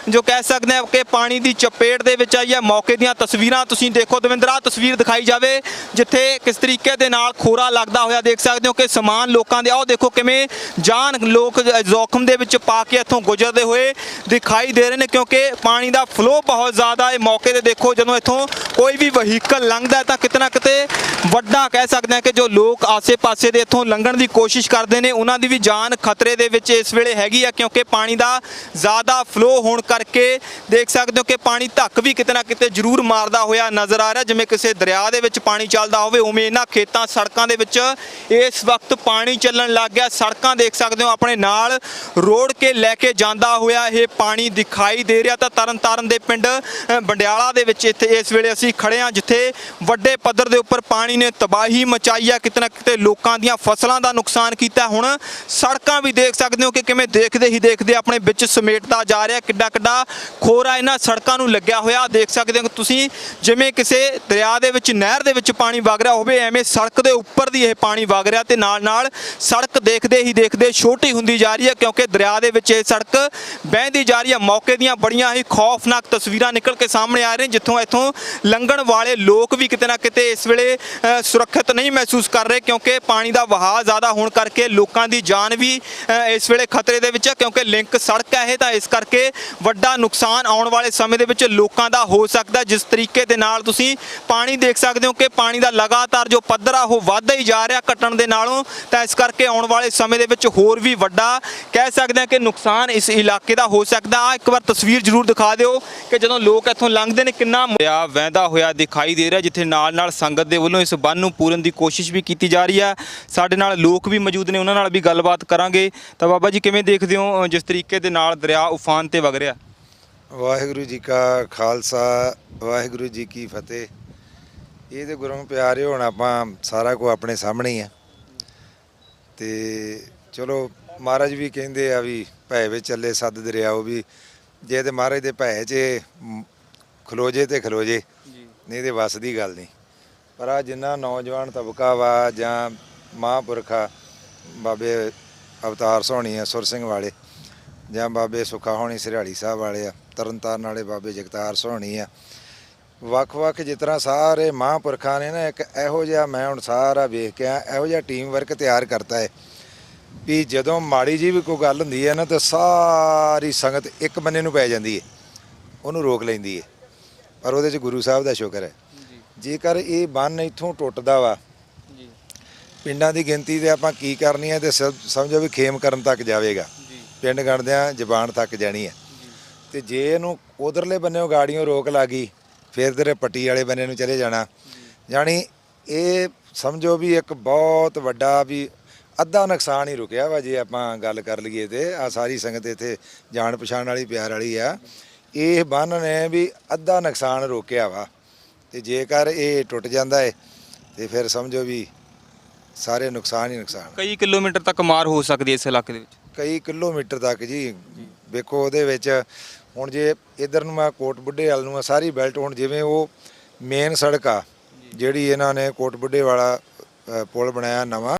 ਜੋ ਕਹਿ ਸਕਦੇ ਹਾਂ ਕਿ ਪਾਣੀ ਦੀ ਚਪੇਟ ਦੇ ਵਿੱਚ ਆਈ ਹੈ ਮੌਕੇ ਦੀਆਂ ਤਸਵੀਰਾਂ ਤੁਸੀਂ ਦੇਖੋ। ਦਵਿੰਦਰ, ਆਹ ਤਸਵੀਰ ਦਿਖਾਈ ਜਾਵੇ। ਜਿੱਥੇ ਕਿਸ ਤਰੀਕੇ ਦੇ ਨਾਲ ਖੋਰਾ ਲੱਗਦਾ ਹੋਇਆ ਦੇਖ ਸਕਦੇ ਹੋ ਕਿ ਸਮਾਨ ਲੋਕਾਂ ਦੇ, ਆਓ ਦੇਖੋ ਕਿਵੇਂ ਜਾਨ ਲੋਕ ਜ਼ੋਖਮ ਦੇ ਵਿੱਚ ਪਾ ਕੇ ਇੱਥੋਂ ਗੁਜ਼ਰਦੇ ਹੋਏ ਦਿਖਾਈ ਦੇ ਰਹੇ ਨੇ, ਕਿਉਂਕਿ ਪਾਣੀ ਦਾ ਫਲੋ ਬਹੁਤ ਜ਼ਿਆਦਾ ਹੈ। ਮੌਕੇ ਤੇ ਦੇਖੋ ਜਦੋਂ ਇੱਥੋਂ ਕੋਈ ਵੀ ਵਹੀਕਲ ਲੰਘਦਾ ਤਾਂ ਕਿਤੇ ਨਾ ਕਿਤੇ ਵੱਡਾ ਕਹਿ ਸਕਦੇ ਹਾਂ ਕਿ ਜੋ ਲੋਕ ਆਸੇ-ਪਾਸੇ ਦੇ ਇੱਥੋਂ ਲੰਘਣ ਦੀ ਕੋਸ਼ਿਸ਼ ਕਰਦੇ ਨੇ, ਉਹਨਾਂ ਦੀ ਵੀ ਜਾਨ ਖਤਰੇ ਦੇ ਵਿੱਚ ਇਸ ਵੇਲੇ ਹੈਗੀ ਆ, ਕਿਉਂਕਿ ਪਾਣੀ ਦਾ ਜ਼ਿਆਦਾ ਫਲੋ ਹੋਣ ਕਰਕੇ ਦੇਖ ਸਕਦੇ ਹੋ ਕਿ ਪਾਣੀ ਧੱਕ ਵੀ ਕਿਤੇ ਨਾ ਕਿਤੇ ਜ਼ਰੂਰ ਮਾਰਦਾ ਹੋਇਆ ਨਜ਼ਰ ਆ ਰਿਹਾ, ਜਿਵੇਂ ਕਿਸੇ ਦਰਿਆ ਦੇ ਵਿੱਚ ਪਾਣੀ ਚੱਲਦਾ ਹੋਵੇ, ਉਵੇਂ ਇਹਨਾਂ ਖੇਤਾਂ, ਸੜਕਾਂ ਦੇ ਵਿੱਚ ਇਸ ਵਕਤ ਪਾਣੀ ਚੱਲਣ ਲੱਗ ਗਿਆ। ਸੜਕਾਂ ਦੇਖ ਸਕਦੇ ਹੋ, ਆਪਣੇ ਨਾਲ ਰੋੜ ਕੇ ਲੈ ਕੇ ਜਾਂਦਾ ਹੋਇਆ ਇਹ ਪਾਣੀ ਦਿਖਾਈ ਦੇ ਰਿਹਾ। ਤਾਂ ਤਰਨਤਾਰਨ ਦੇ ਪਿੰਡ ਬੰਡਿਆਲਾ ਦੇ ਵਿੱਚ ਇੱਥੇ ਇਸ ਵੇਲੇ ਅਸੀਂ ਖੜੇ ਹਾਂ, ਜਿੱਥੇ ਵੱਡੇ ਪੱਧਰ ਦੇ ਉੱਪਰ ਪਾਣੀ ਨੇ ਤਬਾਹੀ ਮਚਾਈ ਹੈ। ਕਿਤੇ ਨਾ ਕਿਤੇ ਲੋਕਾਂ ਦੀਆਂ ਫਸਲਾਂ ਦਾ ਨੁਕਸਾਨ ਕੀਤਾ ਹੁਣ ਸੜਕਾਂ ਵੀ ਦੇਖ ਸਕਦੇ ਹੋ ਕਿ ਕਿਵੇਂ ਦੇਖਦੇ ਹੀ ਦੇਖਦੇ ਆਪਣੇ ਵਿੱਚ ਸਮੇਟਦਾ ਜਾ ਰਿਹਾ। ਕਿੱਡਾ ਕਿੱਡਾ ਖੋਰਾ ਇਹਨਾਂ ਸੜਕਾਂ ਨੂੰ ਲੱਗਿਆ ਹੋਇਆ। ਦੇਖ ਸਕਦੇ ਹੋ ਤੁਸੀਂ ਜਿਵੇਂ ਕਿਸੇ ਦਰਿਆ ਦੇ ਵਿੱਚ, ਨਹਿਰ ਦੇ ਵਿੱਚ ਪਾਣੀ ਵਗ ਰਿਹਾ ਹੋਵੇ, ਐਵੇਂ ਸੜਕ ਦੇ ਉੱਪਰ ਦੀ ਇਹ ਪਾਣੀ ਵਗ ਰਿਹਾ ਤੇ ਨਾਲ ਨਾਲ ਸੜਕ ਦੇਖਦੇ ਹੀ ਦੇਖਦੇ ਛੋਟੀ ਹੁੰਦੀ ਜਾ ਰਹੀ ਹੈ ਕਿਉਂਕਿ ਦਰਿਆ ਦੇ ਵਿੱਚ ਇਹ ਸੜਕ ਵਹਿੰਦੀ ਜਾ ਰਹੀ ਹੈ। ਮੌਕੇ ਦੀਆਂ ਬੜੀਆਂ ਹੀ ਖੌਫਨਾਕ ਤਸਵੀਰਾਂ ਨਿਕਲ ਕੇ ਸਾਹਮਣੇ ਆ ਰਹੀਆਂ ਜਿੱਥੋਂ ਇੱਥੋਂ ਲੰਘਣ ਵਾਲੇ ਲੋਕ ਵੀ ਕਿਤੇ ਨਾ ਕਿਤੇ ਇਸ ਵੇਲੇ ਸੁਰੱਖਿਅਤ ਨਹੀਂ ਮਹਿਸੂਸ ਕਰ ਰਹੇ ਕਿਉਂਕਿ ਪਾਣੀ ਦਾ ਵਹਾਅ ਜ਼ਿਆਦਾ ਹੋਣ ਕਰਕੇ ਲੋਕਾਂ ਦੀ ਜਾਨ ਵੀ ਇਸ ਵੇਲੇ ਖਤਰੇ ਦੇ ਵਿੱਚ ਹੈ ਕਿਉਂਕਿ ਲਿੰਕ ਸੜਕ ਹੈ ਇਹ ਤਾਂ ਇਸ ਕਰਕੇ ਵੱਡਾ ਨੁਕਸਾਨ ਆਉਣ ਵਾਲੇ ਸਮੇਂ ਦੇ ਵਿੱਚ ਲੋਕਾਂ ਦਾ ਹੋ ਸਕਦਾ ਜਿਸ ਤਰੀਕੇ ਦੇ ਨਾਲ ਤੁਸੀਂ ਪਾਣੀ ਦੇਖ ਸਕਦੇ ਹੋ ਕਿ ਪਾਣੀ ਦਾ ਲਗਾਤਾਰ ਜੋ ਪੱਧਰ ਆ ਉਹ ਵੱਧਦਾ ਹੀ ਜਾ ਰਿਹਾ ਘਟਣ ਦੇ ਨਾਲੋਂ ਤਾਂ ਇਸ ਕਰਕੇ ਆਉਣ ਵਾਲੇ ਸਮੇਂ ਦੇ ਵਿੱਚ ਹੋਰ ਵੀ ਵੱਡਾ ਕਹਿ ਸਕਦੇ ਹਾਂ ਕਿ ਨੁਕਸਾਨ ਇਸ ਇਲਾਕੇ ਦਾ ਹੋ ਸਕਦਾ। ਆ ਇੱਕ ਵਾਰ ਤਸਵੀਰ ਜ਼ਰੂਰ ਦਿਖਾ ਦਿਓ ਕਿ ਜਦੋਂ ਲੋਕ ਇੱਥੋਂ ਲੰਘਦੇ ਨੇ ਕਿੰਨਾ ਦਰਿਆ ਵਹਿੰਦਾ ਹੋਇਆ ਦਿਖਾਈ ਦੇ ਰਿਹਾ ਜਿੱਥੇ ਨਾਲ ਨਾਲ ਸੰਗਤ ਦੇ ਵੱਲੋਂ ਇਸ ਬੰਨ ਨੂੰ ਪੂਰਨ ਦੀ ਕੋਸ਼ਿਸ਼ ਵੀ ਕੀਤੀ ਜਾ ਰਹੀ ਹੈ। ਸਾਡੇ ਨਾਲ ਲੋਕ ਵੀ ਮੌਜੂਦ ਨੇ ਉਹਨਾਂ ਨਾਲ ਵੀ ਗੱਲਬਾਤ ਕਰਾਂਗੇ। ਤਾਂ ਬਾਬਾ ਜੀ ਕਿਵੇਂ ਦੇਖਦੇ ਹੋ ਜਿਸ ਤਰੀਕੇ ਦੇ ਨਾਲ ਦਰਿਆ ਉਫਾਨ ਤੇ ਵਗ ਰਿਹਾ? ਵਾਹਿਗੁਰੂ ਜੀ ਕਾ ਖਾਲਸਾ ਵਾਹਿਗੁਰੂ ਜੀ ਕੀ ਫਤਿਹ। ਇਹ ਤੇ ਗੁਰੂ ਪਿਆਰੇ ਹੁਣ ਆਪਾਂ ਸਾਰਾ ਕੁਝ ਆਪਣੇ ਸਾਹਮਣੇ ਹੀ ਆ। ਤੇ ਚਲੋ ਮਹਾਰਾਜ ਵੀ ਕਹਿੰਦੇ ਆ ਵੀ ਭੈ ਵਿੱਚ ਚੱਲੇ ਸੱਦ ਦਰਿਆਓ ਵੀ ਜੇ ਤੇ ਮਹਾਰਾਜ ਦੇ ਭੈ 'ਚ ਮ, ਖਲੋ ਜੇ ਤੇ ਖਲੋ ਜੇ। ਨਹੀਂ ਤੇ ਵੱਸ ਦੀ ਗੱਲ ਨਹੀਂ। ਪਰ ਆ ਜਿੰਨਾ ਨੌਜਵਾਨ ਤਬਕਾ ਵਾ ਜਾਂ ਮਹਾਂਪੁਰਖਾ ਬਾਬੇ ਅਵਤਾਰ ਸੋਹਣੀ ਆ ਸੁਰ ਸਿੰਘ ਵਾਲੇ ਜਾਂ ਬਾਬੇ ਸੁੱਖਾ ਹੋਣੀ ਸਰਿਆੜੀ ਸਾਹਿਬ ਵਾਲੇ ਆ ਤਰਨਤਾਰਨ ਵਾਲੇ ਬਾਬੇ ਜਗਤਾਰ ਸੋਹਣੀ ਆ ਵੱਖ-ਵੱਖ ਜਿਸ ਤਰ੍ਹਾਂ ਸਾਰੇ ਮਹਾਂਪੁਰਖਾਂ ਨੇ ਨਾ ਇੱਕ ਇਹੋ ਜਿਹਾ ਮੈਂ ਹੁਣ ਸਾਰਾ ਵੇਖ ਕੇ ਆ ਇਹੋ ਜਿਹਾ ਟੀਮ ਵਰਕ ਤਿਆਰ ਕਰਤਾ ਹੈ ਵੀ ਜਦੋਂ ਮਾੜੀ ਜੀ ਵੀ ਕੋਈ ਗੱਲ ਹੁੰਦੀ ਹੈ ਨਾ ਤਾਂ ਸਾਰੀ ਸੰਗਤ ਇੱਕ ਬੰਨੇ ਨੂੰ ਪੈ ਜਾਂਦੀ ਹੈ ਉਹਨੂੰ ਰੋਕ ਲੈਂਦੀ ਹੈ ਪਰ ਉਹਦੇ 'ਚ ਗੁਰੂ ਸਾਹਿਬ ਦਾ ਸ਼ੁਕਰ ਹੈ ਜੇਕਰ ਇਹ ਬੰਨ ਇੱਥੋਂ ਟੁੱਟਦਾ ਵਾ ਪਿੰਡਾਂ ਦੀ ਗਿਣਤੀ ਤੇ ਆਪਾਂ ਕੀ ਕਰਨੀ ਹੈ ਤੇ ਸਮ- ਸਮਝੋ ਵੀ ਖੇਮ ਕਰਨ ਤੱਕ ਜਾਵੇਗਾ। ਪਿੰਡ ਗਣਦਿਆਂ ਜ਼ਬਾਨ ਤੱਕ ਜਾਣੀ ਹੈ। ਤੇ ਜੇ ਇਹਨੂੰ ਉਧਰਲੇ ਬੰਨੇੋਂ ਗਾੜੀਆਂ ਰੋਕ ਲਾਗੀ ਫਿਰ ਤੇਰੇ ਪੱਟੀ ਵਾਲੇ ਬੰਨੇ ਨੂੰ ਚਲੇ ਜਾਣਾ। ਯਾਨੀ ਇਹ ਸਮਝੋ ਵੀ ਇੱਕ ਬਹੁਤ ਵੱਡਾ ਵੀ ਅੱਧਾ ਨੁਕਸਾਨ ਹੀ ਰੁਕਿਆ ਵਾ ਜੇ ਆਪਾਂ ਗੱਲ ਕਰ ਲਈਏ ਤੇ। ਆ ਸਾਰੀ ਸੰਗਤ ਇੱਥੇ ਜਾਣ ਪਛਾਣ ਵਾਲੀ ਪਿਆਰ ਵਾਲੀ ਆ। ਇਹ ਬੰਨ ਨੇ ਵੀ ਅੱਧਾ ਨੁਕਸਾਨ ਰੋਕਿਆ ਵਾ। ਤੇ ਜੇਕਰ ਇਹ ਟੁੱਟ ਜਾਂਦਾ ਹੈ ਤੇ ਫਿਰ ਸਮਝੋ ਵੀ ਸਾਰੇ ਨੁਕਸਾਨ ਹੀ ਨੁਕਸਾਨ। ਕਈ ਕਿਲੋਮੀਟਰ ਤੱਕ ਮਾਰ ਹੋ ਸਕਦੀ ਹੈ ਇਸ ਇਲਾਕੇ ਦੇ ਵਿੱਚ? ਕਈ ਕਿਲੋਮੀਟਰ ਤੱਕ ਜੀ। ਵੇਖੋ ਉਹਦੇ ਵਿੱਚ ਹੁਣ ਜੇ ਇਧਰ ਨੂੰ ਮੈਂ ਕੋਟ ਬੁੱਢੇ ਵੱਲ ਨੂੰ ਆ ਸਾਰੀ ਬੈਲਟ ਹੁਣ ਜਿਵੇਂ ਉਹ ਮੇਨ ਸੜਕ ਆ ਜਿਹੜੀ ਇਹਨਾਂ ਨੇ ਕੋਟ ਬੁੱਢੇ ਵਾਲਾ ਪੁਲ ਬਣਾਇਆ ਨਵਾਂ।